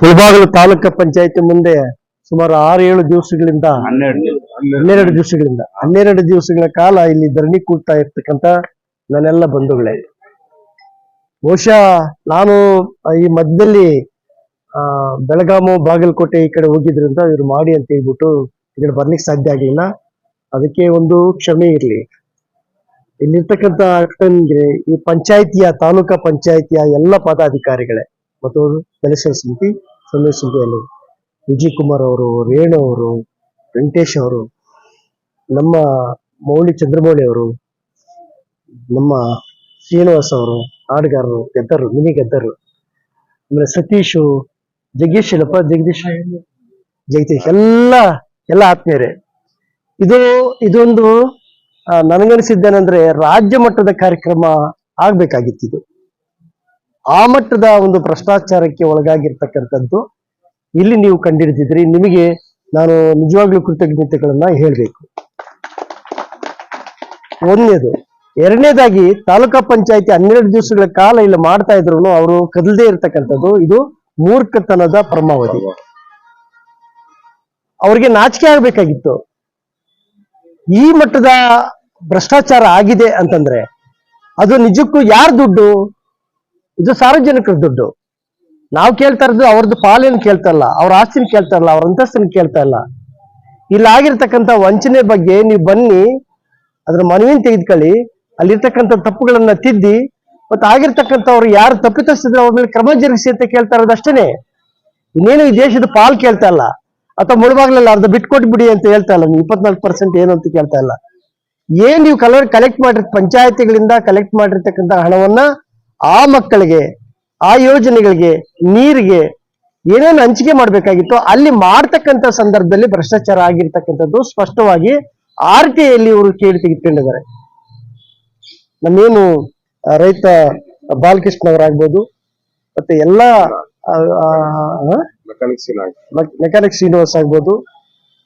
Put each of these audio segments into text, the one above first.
ಮುಳಬಾಗಿಲು ತಾಲೂಕು ಪಂಚಾಯತಿ ಮುಂದೆ ಸುಮಾರು ಆರು ಏಳು ದಿವಸಗಳಿಂದ ಹನ್ನೆರಡು ದಿವಸಗಳಿಂದ ಹನ್ನೆರಡು ದಿವಸಗಳ ಕಾಲ ಇಲ್ಲಿ ಧರಣಿ ಕೂಗ್ತಾ ಇರ್ತಕ್ಕಂತ ನನ್ನೆಲ್ಲ ಬಂಧುಗಳೇ. ಬಹುಶಃ ನಾನು ಈ ಮಧ್ಯದಲ್ಲಿ ಆ ಬೆಳಗಾಮು ಬಾಗಲಕೋಟೆ ಈ ಕಡೆ ಹೋಗಿದ್ರಿಂದ ಇವ್ರು ಮಾಡಿ ಅಂತ ಹೇಳ್ಬಿಟ್ಟು ಈ ಕಡೆ ಬರ್ಲಿಕ್ಕೆ ಸಾಧ್ಯ ಆಗಲಿಲ್ಲ. ಅದಕ್ಕೆ ಒಂದು ಕ್ಷಮೆ ಇರಲಿ. ಇಲ್ಲಿರ್ತಕ್ಕಂಥ ಈ ಪಂಚಾಯಿತಿಯ ತಾಲೂಕಾ ಪಂಚಾಯಿತಿಯ ಎಲ್ಲ ಪದಾಧಿಕಾರಿಗಳೇ ಮತ್ತು ಸಮಿತಿ ಸಮ್ಮೇಳ ಸಮಿತಿಯಲ್ಲಿ ವಿಜಯ್ ಕುಮಾರ್ ಅವರು, ರೇಣು ಅವರು, ವೆಂಕಟೇಶ್ ಅವರು, ನಮ್ಮ ಮೌಳಿ ಚಂದ್ರಮೌಳಿ ಅವರು, ನಮ್ಮ ಶ್ರೀನಿವಾಸ್ ಅವರು ಹಾಡುಗಾರರು ಗೆದ್ದರು, ಮಿನಿ ಗೆದ್ದರು. ಆಮೇಲೆ ಸತೀಶು, ಜಗದೀಶ್ ಏನಪ್ಪ ಜಗದೀಶ್ ಜಗದೀಶ್ ಎಲ್ಲ ಎಲ್ಲ ಆತ್ಮೀಯರೇ. ಇದು, ಇದೊಂದು ನನಗನಿಸಿದ್ದೇನೆಂದ್ರೆ ರಾಜ್ಯ ಮಟ್ಟದ ಕಾರ್ಯಕ್ರಮ ಆಗ್ಬೇಕಾಗಿತ್ತು ಇದು. ಆ ಮಟ್ಟದ ಒಂದು ಭ್ರಷ್ಟಾಚಾರಕ್ಕೆ ಒಳಗಾಗಿರ್ತಕ್ಕಂಥದ್ದು ಇಲ್ಲಿ ನೀವು ಕಂಡಿಡಿದ್ರಿ ನಿಮಗೆ ನಾನು ನಿಜವಾಗ್ಲೂ ಕೃತಜ್ಞತೆಗಳನ್ನ ಹೇಳಬೇಕು. ಒಂದನೇದು, ಎರಡನೇದಾಗಿ ತಾಲೂಕಾ ಪಂಚಾಯತಿ ಹನ್ನೆರಡು ದಿವಸಗಳ ಕಾಲ ಇಲ್ಲಿ ಮಾಡ್ತಾ ಇದ್ರು ಅವರು ಕದಲ್ದೇ ಇರತಕ್ಕಂಥದ್ದು. ಇದು ಮೂರ್ಖತನದ ಪರಮಾವಧಿ. ಅವ್ರಿಗೆ ನಾಚಿಕೆ ಆಗ್ಬೇಕಾಗಿತ್ತು. ಈ ಮಟ್ಟದ ಭ್ರಷ್ಟಾಚಾರ ಆಗಿದೆ ಅಂತಂದ್ರೆ ಅದು ನಿಜಕ್ಕೂ ಯಾರ ದುಡ್ಡು? ಇದು ಸಾರ್ವಜನಿಕರ ದುಡ್ಡು. ನಾವು ಕೇಳ್ತಾ ಇರೋದು ಅವ್ರದ್ದು ಪಾಲೇನು ಕೇಳ್ತಾ ಇಲ್ಲ, ಅವ್ರ ಆಸ್ತಿನ ಕೇಳ್ತಾ ಇಲ್ಲ, ಅವ್ರ ಅಂತಸ್ತಿನ ಕೇಳ್ತಾ ಇಲ್ಲ. ಇಲ್ಲಿ ಆಗಿರ್ತಕ್ಕಂಥ ವಂಚನೆ ಬಗ್ಗೆ ನೀವು ಬನ್ನಿ, ಅದ್ರ ಮನವಿನ ತೆಗೆದುಕೊಳ್ಳಿ, ಅಲ್ಲಿರ್ತಕ್ಕಂಥ ತಪ್ಪುಗಳನ್ನ ತಿದ್ದಿ, ಮತ್ತೆ ಆಗಿರ್ತಕ್ಕಂಥವ್ರು ಯಾರು ತಪ್ಪಿತಸ್ಥಿದ್ರೆ ಅವ್ರ ಮೇಲೆ ಕ್ರಮ ಜರುಗಿಸಿ ಅಂತ ಕೇಳ್ತಾ ಇರೋದು ಅಷ್ಟೇನೆ. ಇನ್ನೇನು ಈ ದೇಶದ ಪಾಲ್ ಕೇಳ್ತಾ ಇಲ್ಲ, ಅಥವಾ ಮುಳುಬಾಗ್ಲಲ್ಲ ಅರ್ಧ ಬಿಟ್ಕೊಟ್ಟು ಬಿಡಿ ಅಂತ ಹೇಳ್ತಾ ಇಲ್ಲ, ನೀವು ಇಪ್ಪತ್ನಾಲ್ಕು ಪರ್ಸೆಂಟ್ ಏನು ಅಂತ ಕೇಳ್ತಾ ಇಲ್ಲ. ಏನ್ ನೀವು ಕಲರ್ ಕಲೆಕ್ಟ್ ಮಾಡಿರ್ ಪಂಚಾಯತಿಗಳಿಂದ ಕಲೆಕ್ಟ್ ಮಾಡಿರ್ತಕ್ಕಂಥ ಹಣವನ್ನ ಆ ಮಕ್ಕಳಿಗೆ ಆ ಯೋಜನೆಗಳಿಗೆ ನೀರಿಗೆ ಏನೇನು ಹಂಚಿಕೆ ಮಾಡಬೇಕಾಗಿತ್ತು ಅಲ್ಲಿ ಮಾಡ್ತಕ್ಕಂಥ ಸಂದರ್ಭದಲ್ಲಿ ಭ್ರಷ್ಟಾಚಾರ ಆಗಿರ್ತಕ್ಕಂಥದ್ದು ಸ್ಪಷ್ಟವಾಗಿ ಆರ್ ಟಿ ಐಯಲ್ಲಿ ಇವರು ಕೇಳಿ ತೆಗೆದುಕೊಂಡಿದ್ದಾರೆ. ನಮ್ಮೇನು ರೈತ ಬಾಲಕೃಷ್ಣ ಅವರಾಗ್ಬೋದು ಮತ್ತೆ ಎಲ್ಲ ಮೆಕ್ಯಾನಿಕ್ ಶ್ರೀನಿವಾಸ್ ಆಗ್ಬೋದು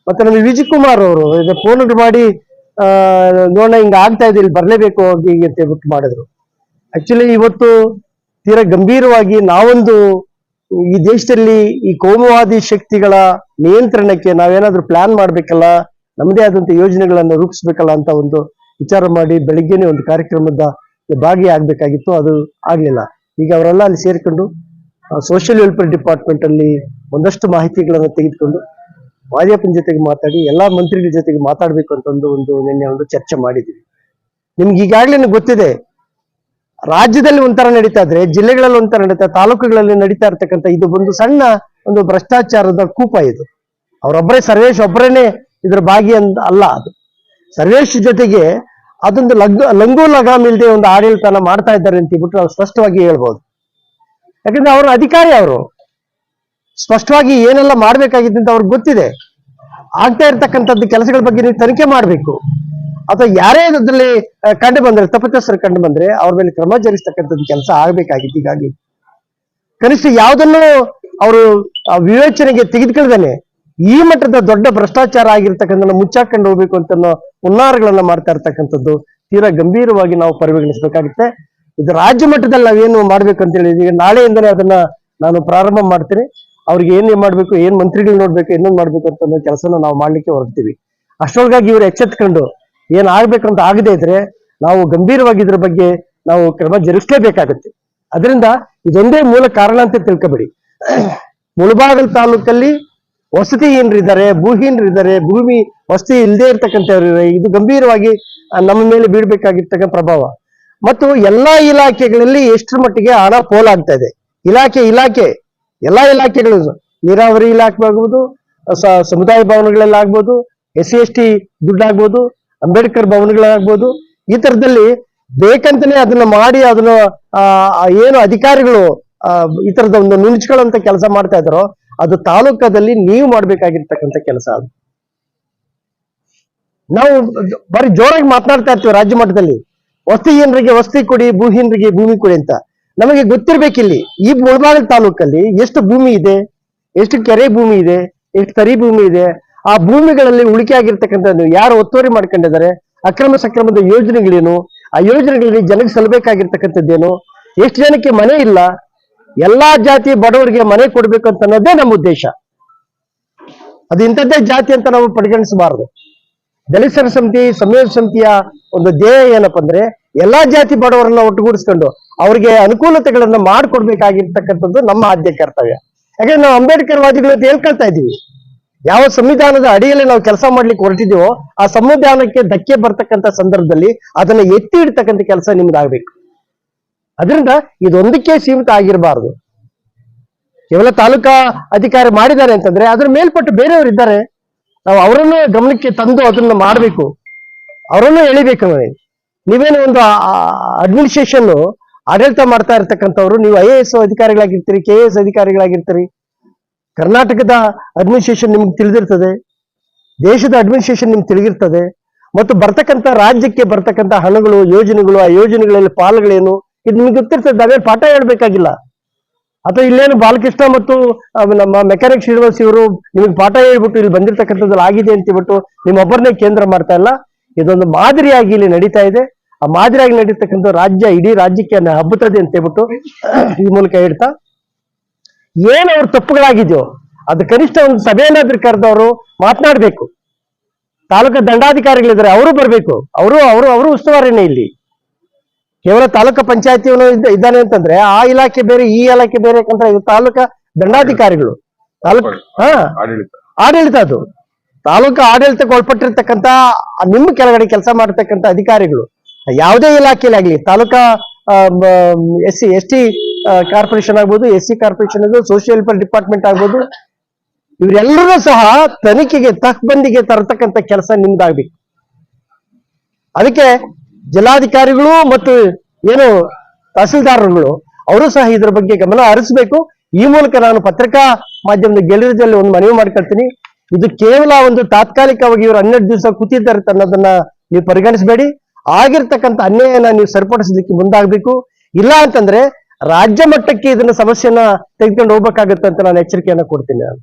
ಮತ್ತೆ ನಮಗೆ ವಿಜಯ್ ಕುಮಾರ್ ಅವರು ಇದು ಫೋನ್ ಮಾಡಿ ಆ, ನೋಡೋಣ ಹಿಂಗ ಆಗ್ತಾ ಇದೆ ಇಲ್ಲಿ ಬರ್ಲೇಬೇಕು ಅಂತ ಹೇಳ್ಬಿಟ್ಟು ಮಾಡಿದ್ರು. ಆಕ್ಚುಲಿ ಇವತ್ತು ತೀರಾ ಗಂಭೀರವಾಗಿ ನಾವೊಂದು ಈ ದೇಶದಲ್ಲಿ ಈ ಕೋಮುವಾದಿ ಶಕ್ತಿಗಳ ನಿಯಂತ್ರಣಕ್ಕೆ ನಾವೇನಾದ್ರೂ ಪ್ಲಾನ್ ಮಾಡ್ಬೇಕಲ್ಲ, ನಮ್ಮದೇ ಆದಂತ ಯೋಜನೆಗಳನ್ನು ರೂಪಿಸ್ಬೇಕಲ್ಲ ಅಂತ ಒಂದು ವಿಚಾರ ಮಾಡಿ ಬೆಳಿಗ್ಗೆನೆ ಒಂದು ಕಾರ್ಯಕ್ರಮದ ಭಾಗಿಯಾಗಬೇಕಾಗಿತ್ತು. ಅದು ಆಗ್ಲಿಲ್ಲ. ಈಗ ಅವರೆಲ್ಲ ಅಲ್ಲಿ ಸೇರಿಕೊಂಡು ಸೋಷಿಯಲ್ ವೆಲ್ಫೇರ್ ಡಿಪಾರ್ಟ್ಮೆಂಟ್ ಅಲ್ಲಿ ಒಂದಷ್ಟು ಮಾಹಿತಿಗಳನ್ನು ತೆಗೆದುಕೊಂಡು ವಾದ್ಯಪ್ಪನ ಜೊತೆಗೆ ಮಾತಾಡಿ, ಎಲ್ಲಾ ಮಂತ್ರಿಗಳ ಜೊತೆಗೆ ಮಾತಾಡ್ಬೇಕು ಅಂತ ಒಂದು ಒಂದು ನಿನ್ನೆ ಒಂದು ಚರ್ಚೆ ಮಾಡಿದ್ವಿ. ನಿಮ್ಗೆ ಈಗಾಗ್ಲೇ ಗೊತ್ತಿದೆ ರಾಜ್ಯದಲ್ಲಿ ಒಂಥರ ನಡೀತಾ ಇದ್ರೆ, ಜಿಲ್ಲೆಗಳಲ್ಲಿ ಒಂಥರ ನಡೀತಾ ತಾಲೂಕುಗಳಲ್ಲಿ ನಡೀತಾ ಇರ್ತಕ್ಕಂಥ ಇದು ಒಂದು ಸಣ್ಣ ಒಂದು ಭ್ರಷ್ಟಾಚಾರದ ಕೂಪ ಇದು. ಅವರೊಬ್ಬರೇ ಸರ್ವೇಶ್, ಒಬ್ಬರೇನೆ ಇದ್ರ ಭಾಗಿ ಅಂತ ಅಲ್ಲ ಅದು. ಸರ್ವೇಶ್ ಜೊತೆಗೆ ಅದೊಂದು ಲಗ್, ಲಂಗು ಲಗಾಮ್ ಇಲ್ಲದೆ ಒಂದು ಆಡಳಿತನ ಮಾಡ್ತಾ ಇದ್ದಾರೆ ಅಂತ ಹೇಳ್ಬಿಟ್ಟು ನಾವು ಸ್ಪಷ್ಟವಾಗಿ ಹೇಳ್ಬೋದು. ಯಾಕಂದ್ರೆ ಅವರು ಅಧಿಕಾರಿ ಅವರು. ಸ್ಪಷ್ಟವಾಗಿ ಏನೆಲ್ಲ ಮಾಡ್ಬೇಕಾಗಿದೆ ಅಂತ ಅವ್ರಿಗೆ ಗೊತ್ತಿದೆ. ಆಗ್ತಾ ಇರ್ತಕ್ಕಂಥದ್ದು ಕೆಲಸಗಳ ಬಗ್ಗೆ ನೀವು ತನಿಖೆ ಮಾಡಬೇಕು. ಅಥವಾ ಯಾರೇ ಅದರಲ್ಲಿ ಕಂಡು ಬಂದ್ರೆ, ತಪ್ಪಿತಸ್ಥರು ಕಂಡು ಬಂದ್ರೆ, ಅವ್ರ ಮೇಲೆ ಕ್ರಮ ಜರುಗಿಸ್ತಕ್ಕಂಥದ್ದು ಕೆಲಸ ಆಗ್ಬೇಕಾಗಿತ್ತು ಹೀಗಾಗಿ ಕನಿಷ್ಠ ಯಾವುದನ್ನು ಅವರು ವಿವೇಚನೆಗೆ ತೆಗೆದುಕೊಳ್ಳದೇನೆ. ಈ ಮಟ್ಟದ ದೊಡ್ಡ ಭ್ರಷ್ಟಾಚಾರ ಆಗಿರ್ತಕ್ಕಂಥ ಮುಚ್ಚಾಕೊಂಡು ಹೋಗ್ಬೇಕು ಅಂತ ಹುನ್ನಾರಗಳನ್ನ ಮಾಡ್ತಾ ಇರ್ತಕ್ಕಂಥದ್ದು ತೀರಾ ಗಂಭೀರವಾಗಿ ನಾವು ಪರಿಗಣಿಸಬೇಕಾಗುತ್ತೆ. ಇದು ರಾಜ್ಯ ಮಟ್ಟದಲ್ಲಿ ನಾವೇನು ಮಾಡ್ಬೇಕು ಅಂತ ಹೇಳಿ, ಈಗ ನಾಳೆಯಿಂದನೇ ಅದನ್ನ ನಾನು ಪ್ರಾರಂಭ ಮಾಡ್ತೀನಿ. ಅವ್ರಿಗೆ ಏನ್ ಮಾಡ್ಬೇಕು, ಏನ್ ಮಂತ್ರಿಗಳು ನೋಡ್ಬೇಕು ಇನ್ನೊಂದು ಮಾಡ್ಬೇಕು ಅಂತ ಅನ್ನೋ ಕೆಲಸನ ನಾವು ಮಾಡ್ಲಿಕ್ಕೆ ಹೊರಡ್ತೀವಿ. ಅಷ್ಟೊಳಗಾಗಿ ಇವ್ರು ಎಚ್ಚೆತ್ಕೊಂಡು ಏನ್ ಆಗದೇ ಇದ್ರೆ ನಾವು ಗಂಭೀರವಾಗಿ ಇದ್ರ ಬಗ್ಗೆ ನಾವು ಕ್ರಮ ಜರುಗಿಸಲೇಬೇಕಾಗುತ್ತೆ. ಅದರಿಂದ ಇದೊಂದೇ ಮೂಲ ಕಾರಣ ಅಂತ ತಿಳ್ಕೊಬೇಡಿ. ಮುಳಬಾಗಲ್ ತಾಲೂಕಲ್ಲಿ ವಸತಿಹೀನರಿದ್ದಾರೆ, ಭೂಹೀನರಿದ್ದಾರೆ, ಭೂಮಿ ವಸತಿ ಇಲ್ಲದೆ ಇರ್ತಕ್ಕಂಥವ್ರು ಇದು ಗಂಭೀರವಾಗಿ ನಮ್ಮ ಮೇಲೆ ಬೀಳ್ಬೇಕಾಗಿರ್ತಕ್ಕ ಪ್ರಭಾವ. ಮತ್ತು ಎಲ್ಲಾ ಇಲಾಖೆಗಳಲ್ಲಿ ಎಷ್ಟರ ಮಟ್ಟಿಗೆ ಹಣ ಪೋಲಾಗ್ತಾ ಇದೆ. ಇಲಾಖೆ ಇಲಾಖೆ, ಎಲ್ಲಾ ಇಲಾಖೆಗಳು ನೀರಾವರಿ ಇಲಾಖೆ ಆಗ್ಬೋದು ಸಮುದಾಯ ಭವನಗಳೆಲ್ಲ ಆಗ್ಬೋದು, ಎಸ್ ಸಿ ಎಸ್ ಟಿ ದುಡ್ಡಾಗ್ಬೋದು ಅಂಬೇಡ್ಕರ್ ಭವನಗಳಾಗ್ಬೋದು ಈ ತರದಲ್ಲಿ ಬೇಕಂತಾನೆ ಅದನ್ನ ಮಾಡಿ ಅದನ್ನ ಆ, ಏನು ಅಧಿಕಾರಿಗಳು ಈ ತರದ ಒಂದು ನುಣುಚ್ಕೊಳ್ಳುವಂತ ಕೆಲಸ ಮಾಡ್ತಾ ಇದಾರೋ ಅದು ತಾಲೂಕದಲ್ಲಿ ನೀವು ಮಾಡ್ಬೇಕಾಗಿರ್ತಕ್ಕಂಥ ಕೆಲಸ ಅದು. ನಾವು ಬರೀ ಜೋರಾಗಿ ಮಾತನಾಡ್ತಾ ಇರ್ತೀವಿ ರಾಜ್ಯ ಮಟ್ಟದಲ್ಲಿ. ವಸ್ತಿಹೀನರಿಗೆ ವಸ್ತಿ ಕೊಡಿ ಭೂಹೀನರಿಗೆ ಭೂಮಿ ಕೊಡಿ ಅಂತ. ನಮಗೆ ಗೊತ್ತಿರ್ಬೇಕಿಲ್ಲಿ ಈ ಮುಳಬಾಗಿಲು ತಾಲೂಕಲ್ಲಿ ಎಷ್ಟು ಭೂಮಿ ಇದೆ ಎಷ್ಟು ಕೆರೆ ಭೂಮಿ ಇದೆ ಎಷ್ಟು ತರಿ ಭೂಮಿ ಇದೆ ಆ ಭೂಮಿಗಳಲ್ಲಿ ಉಳಿಕೆ ಆಗಿರ್ತಕ್ಕಂಥದ್ದು ಯಾರು ಒತ್ತುವರಿ ಮಾಡ್ಕೊಂಡಿದ್ದಾರೆ? ಅಕ್ರಮ ಸಕ್ರಮದ ಯೋಜನೆಗಳೇನು? ಆ ಯೋಜನೆಗಳಲ್ಲಿ ಜನಕ್ಕೆ ಸಲ್ಲಬೇಕಾಗಿರ್ತಕ್ಕಂಥದ್ದೇನು? ಎಷ್ಟು ಜನಕ್ಕೆ ಮನೆ ಇಲ್ಲ? ಎಲ್ಲಾ ಜಾತಿ ಬಡವರಿಗೆ ಮನೆ ಕೊಡ್ಬೇಕು ಅಂತ ಅನ್ನೋದೇ ನಮ್ಮ ಉದ್ದೇಶ. ಅದು ಇಂಥದ್ದೇ ಜಾತಿ ಅಂತ ನಾವು ಪರಿಗಣಿಸಬಾರದು. ದಲಿತರ ಸಮಿತಿ ಸಂಯೋಜ ಸಮಿತಿಯ ಒಂದು ಧ್ಯೇಯ ಏನಪ್ಪ ಅಂದ್ರೆ, ಎಲ್ಲಾ ಜಾತಿ ಬಡವರನ್ನ ಒಟ್ಟುಗೂಡಿಸ್ಕೊಂಡು ಅವ್ರಿಗೆ ಅನುಕೂಲತೆಗಳನ್ನ ಮಾಡಿಕೊಡ್ಬೇಕಾಗಿರ್ತಕ್ಕಂಥದ್ದು ನಮ್ಮ ಆದ್ಯ ಕರ್ತವ್ಯ. ಯಾಕಂದ್ರೆ ನಾವು ಅಂಬೇಡ್ಕರ್ ವಾದಿಗಳು ಅಂತ ಹೇಳ್ಕೊಳ್ತಾ ಇದ್ದೀವಿ. ಯಾವ ಸಂವಿಧಾನದ ಅಡಿಯಲ್ಲಿ ನಾವು ಕೆಲಸ ಮಾಡ್ಲಿಕ್ಕೆ ಹೊರಟಿದೀವೋ ಆ ಸಂವಿಧಾನಕ್ಕೆ ಧಕ್ಕೆ ಬರ್ತಕ್ಕಂತ ಸಂದರ್ಭದಲ್ಲಿ ಅದನ್ನ ಎತ್ತಿ ಇಡ್ತಕ್ಕಂಥ ಕೆಲಸ ನಿಮ್ದಾಗಬೇಕು. ಅದರಿಂದ ಇದೊಂದಕ್ಕೆ ಸೀಮಿತ ಆಗಿರಬಾರದು. ಕೇವಲ ತಾಲೂಕಾ ಅಧಿಕಾರಿ ಮಾಡಿದ್ದಾರೆ ಅಂತಂದ್ರೆ ಅದ್ರ ಮೇಲ್ಪಟ್ಟು ಬೇರೆಯವರು ಇದ್ದಾರೆ. ನಾವು ಅವರನ್ನು ಗಮನಕ್ಕೆ ತಂದು ಅದನ್ನ ಮಾಡಬೇಕು. ಅವರನ್ನು ಎಳಿಬೇಕು ನೀವೇನೋ. ನೀವೇನು ಒಂದು ಅಡ್ಮಿನಿಸ್ಟ್ರೇಷನ್ ಆಡಳಿತ ಮಾಡ್ತಾ ಇರ್ತಕ್ಕಂಥವ್ರು, ನೀವು ಐ ಎ ಎಸ್ ಅಧಿಕಾರಿಗಳಾಗಿರ್ತೀರಿ, ಕೆ ಎ ಎಸ್ ಅಧಿಕಾರಿಗಳಾಗಿರ್ತೀರಿ ಕರ್ನಾಟಕದ ಅಡ್ಮಿನಿಸ್ಟ್ರೇಷನ್ ನಿಮ್ಗೆ ತಿಳಿದಿರ್ತದೆ, ದೇಶದ ಅಡ್ಮಿನಿಸ್ಟ್ರೇಷನ್ ನಿಮ್ಗೆ ತಿಳಿದಿರ್ತದೆ, ಮತ್ತು ಬರ್ತಕ್ಕಂಥ ರಾಜ್ಯಕ್ಕೆ ಬರ್ತಕ್ಕಂಥ ಹಣಗಳು, ಯೋಜನೆಗಳು, ಆ ಯೋಜನೆಗಳಲ್ಲಿ ಪಾಲುಗಳೇನು, ಇದು ನಿಮ್ಗೆ ಗೊತ್ತಿರ್ತದೆ ಅದೇ ಪಾಠ ಹೇಳ್ಬೇಕಾಗಿಲ್ಲ. ಅಥವಾ ಇಲ್ಲೇನು ಬಾಲಕೃಷ್ಣ ಮತ್ತು ನಮ್ಮ ಮೆಕ್ಯಾನಿಕ್ ಶ್ರೀನಿವಾಸ್ ಇವರು ನಿಮಗೆ ಪಾಠ ಹೇಳ್ಬಿಟ್ಟು ಇಲ್ಲಿ ಬಂದಿರತಕ್ಕಂಥದ್ದು ಆಗಿದೆ ಅಂತ ಹೇಳ್ಬಿಟ್ಟು ನಿಮ್ಮೊಬ್ಬರನ್ನೇ ಕೇಂದ್ರ ಮಾಡ್ತಾ ಇಲ್ಲ. ಇದೊಂದು ಮಾದರಿಯಾಗಿ ಇಲ್ಲಿ ನಡೀತಾ ಇದೆ. ಆ ಮಾದರಿಯಾಗಿ ನಡೀತಕ್ಕಂಥ ರಾಜ್ಯ ಇಡೀ ರಾಜ್ಯಕ್ಕೆ ಹಬ್ಬುತ್ತದೆ ಅಂತ ಹೇಳ್ಬಿಟ್ಟು ಈ ಮೂಲಕ ಹೇಳ್ತಾ ಏನ್ ಅವ್ರ ತಪ್ಪುಗಳಾಗಿದೆಯೋ ಅದು ಕನಿಷ್ಠ ಒಂದು ಸಭೆಯನ್ನಾದ್ರೂ ಕರೆದವರು ಮಾತನಾಡ್ಬೇಕು. ತಾಲೂಕು ದಂಡಾಧಿಕಾರಿಗಳಿದ್ದಾರೆ ಅವರು ಬರ್ಬೇಕು. ಅವರು ಅವರು ಅವರು ಉಸ್ತುವಾರಿನೇ ಇಲ್ಲಿ. ಕೇವಲ ತಾಲೂಕು ಇದ್ದ- ಇದ್ದಾನೆ ಅಂತಂದ್ರೆ ಆ ಇಲಾಖೆ ಬೇರೆ ಈ ಇಲಾಖೆ ಬೇರೆ ಯಾಕಂದ್ರೆ ಇದು ತಾಲೂಕಾ ದಂಡಾಧಿಕಾರಿಗಳು. ತಾಲೂಕು ಹಾ? ಆಡಳಿತ. ಅದು. ತಾಲೂಕು ಆಡಳಿತಕ್ಕೆ ಒಳಪಟ್ಟಿರ್ತಕ್ಕಂತ ನಿಮ್ಮ ಕೆಳಗಡೆ ಕೆಲಸ ಮಾಡತಕ್ಕಂತ ಅಧಿಕಾರಿಗಳು. ಯಾವುದೇ ಇಲಾಖೆಯಲ್ಲಿ ಆಗ್ಲಿ taluka S C S T corporation ಆಗ್ಬೋದು S C corporation social welfare department ಆಗ್ಬೋದು, ಇವರೆಲ್ಲರೂ ಸಹ ತನಿಖೆಗೆ ತಕ್ಬಂದಿಗೆ ತರತಕ್ಕಂತ ಕೆಲಸ ನಿಮ್ದಾಗ್ಬೇಕು. ಅದಕ್ಕೆ ಜಿಲ್ಲಾಧಿಕಾರಿಗಳು ಮತ್ತು ಏನು ತಹಸೀಲ್ದಾರರುಗಳು, ಅವರು ಸಹ ಇದರ ಬಗ್ಗೆ ಗಮನ ಹರಿಸಬೇಕು. ಈ ಮೂಲಕ ನಾನು ಪತ್ರಿಕಾ ಮಾಧ್ಯಮದ ಗೆಳೆಯರಲ್ಲಿ ಒಂದು ಮನವಿ ಮಾಡ್ಕೊಳ್ತೀನಿ. ಇದು ಕೇವಲ ಒಂದು ತಾತ್ಕಾಲಿಕವಾಗಿ ಇವರು ಹನ್ನೆರಡು ದಿವಸ ಕೂತಿದ್ದಾರೆ ಅನ್ನೋದನ್ನ ನೀವು ಪರಿಗಣಿಸಬೇಡಿ. ಆಗಿರ್ತಕ್ಕಂಥ ಅನ್ಯಾಯನ ನೀವು ಸರಿಪಡಿಸಲಿಕ್ಕೆ ಮುಂದಾಗಬೇಕು. ಇಲ್ಲ ಅಂತಂದ್ರೆ ರಾಜ್ಯ ಮಟ್ಟಕ್ಕೆ ಇದನ್ನ ಸಮಸ್ಯೆನ ತೆಗೆದುಕೊಂಡು ಹೋಗ್ಬೇಕಾಗತ್ತೆ ಅಂತ ನಾನು ಎಚ್ಚರಿಕೆಯನ್ನ ಕೊಡ್ತೀನಿ ನಾನು.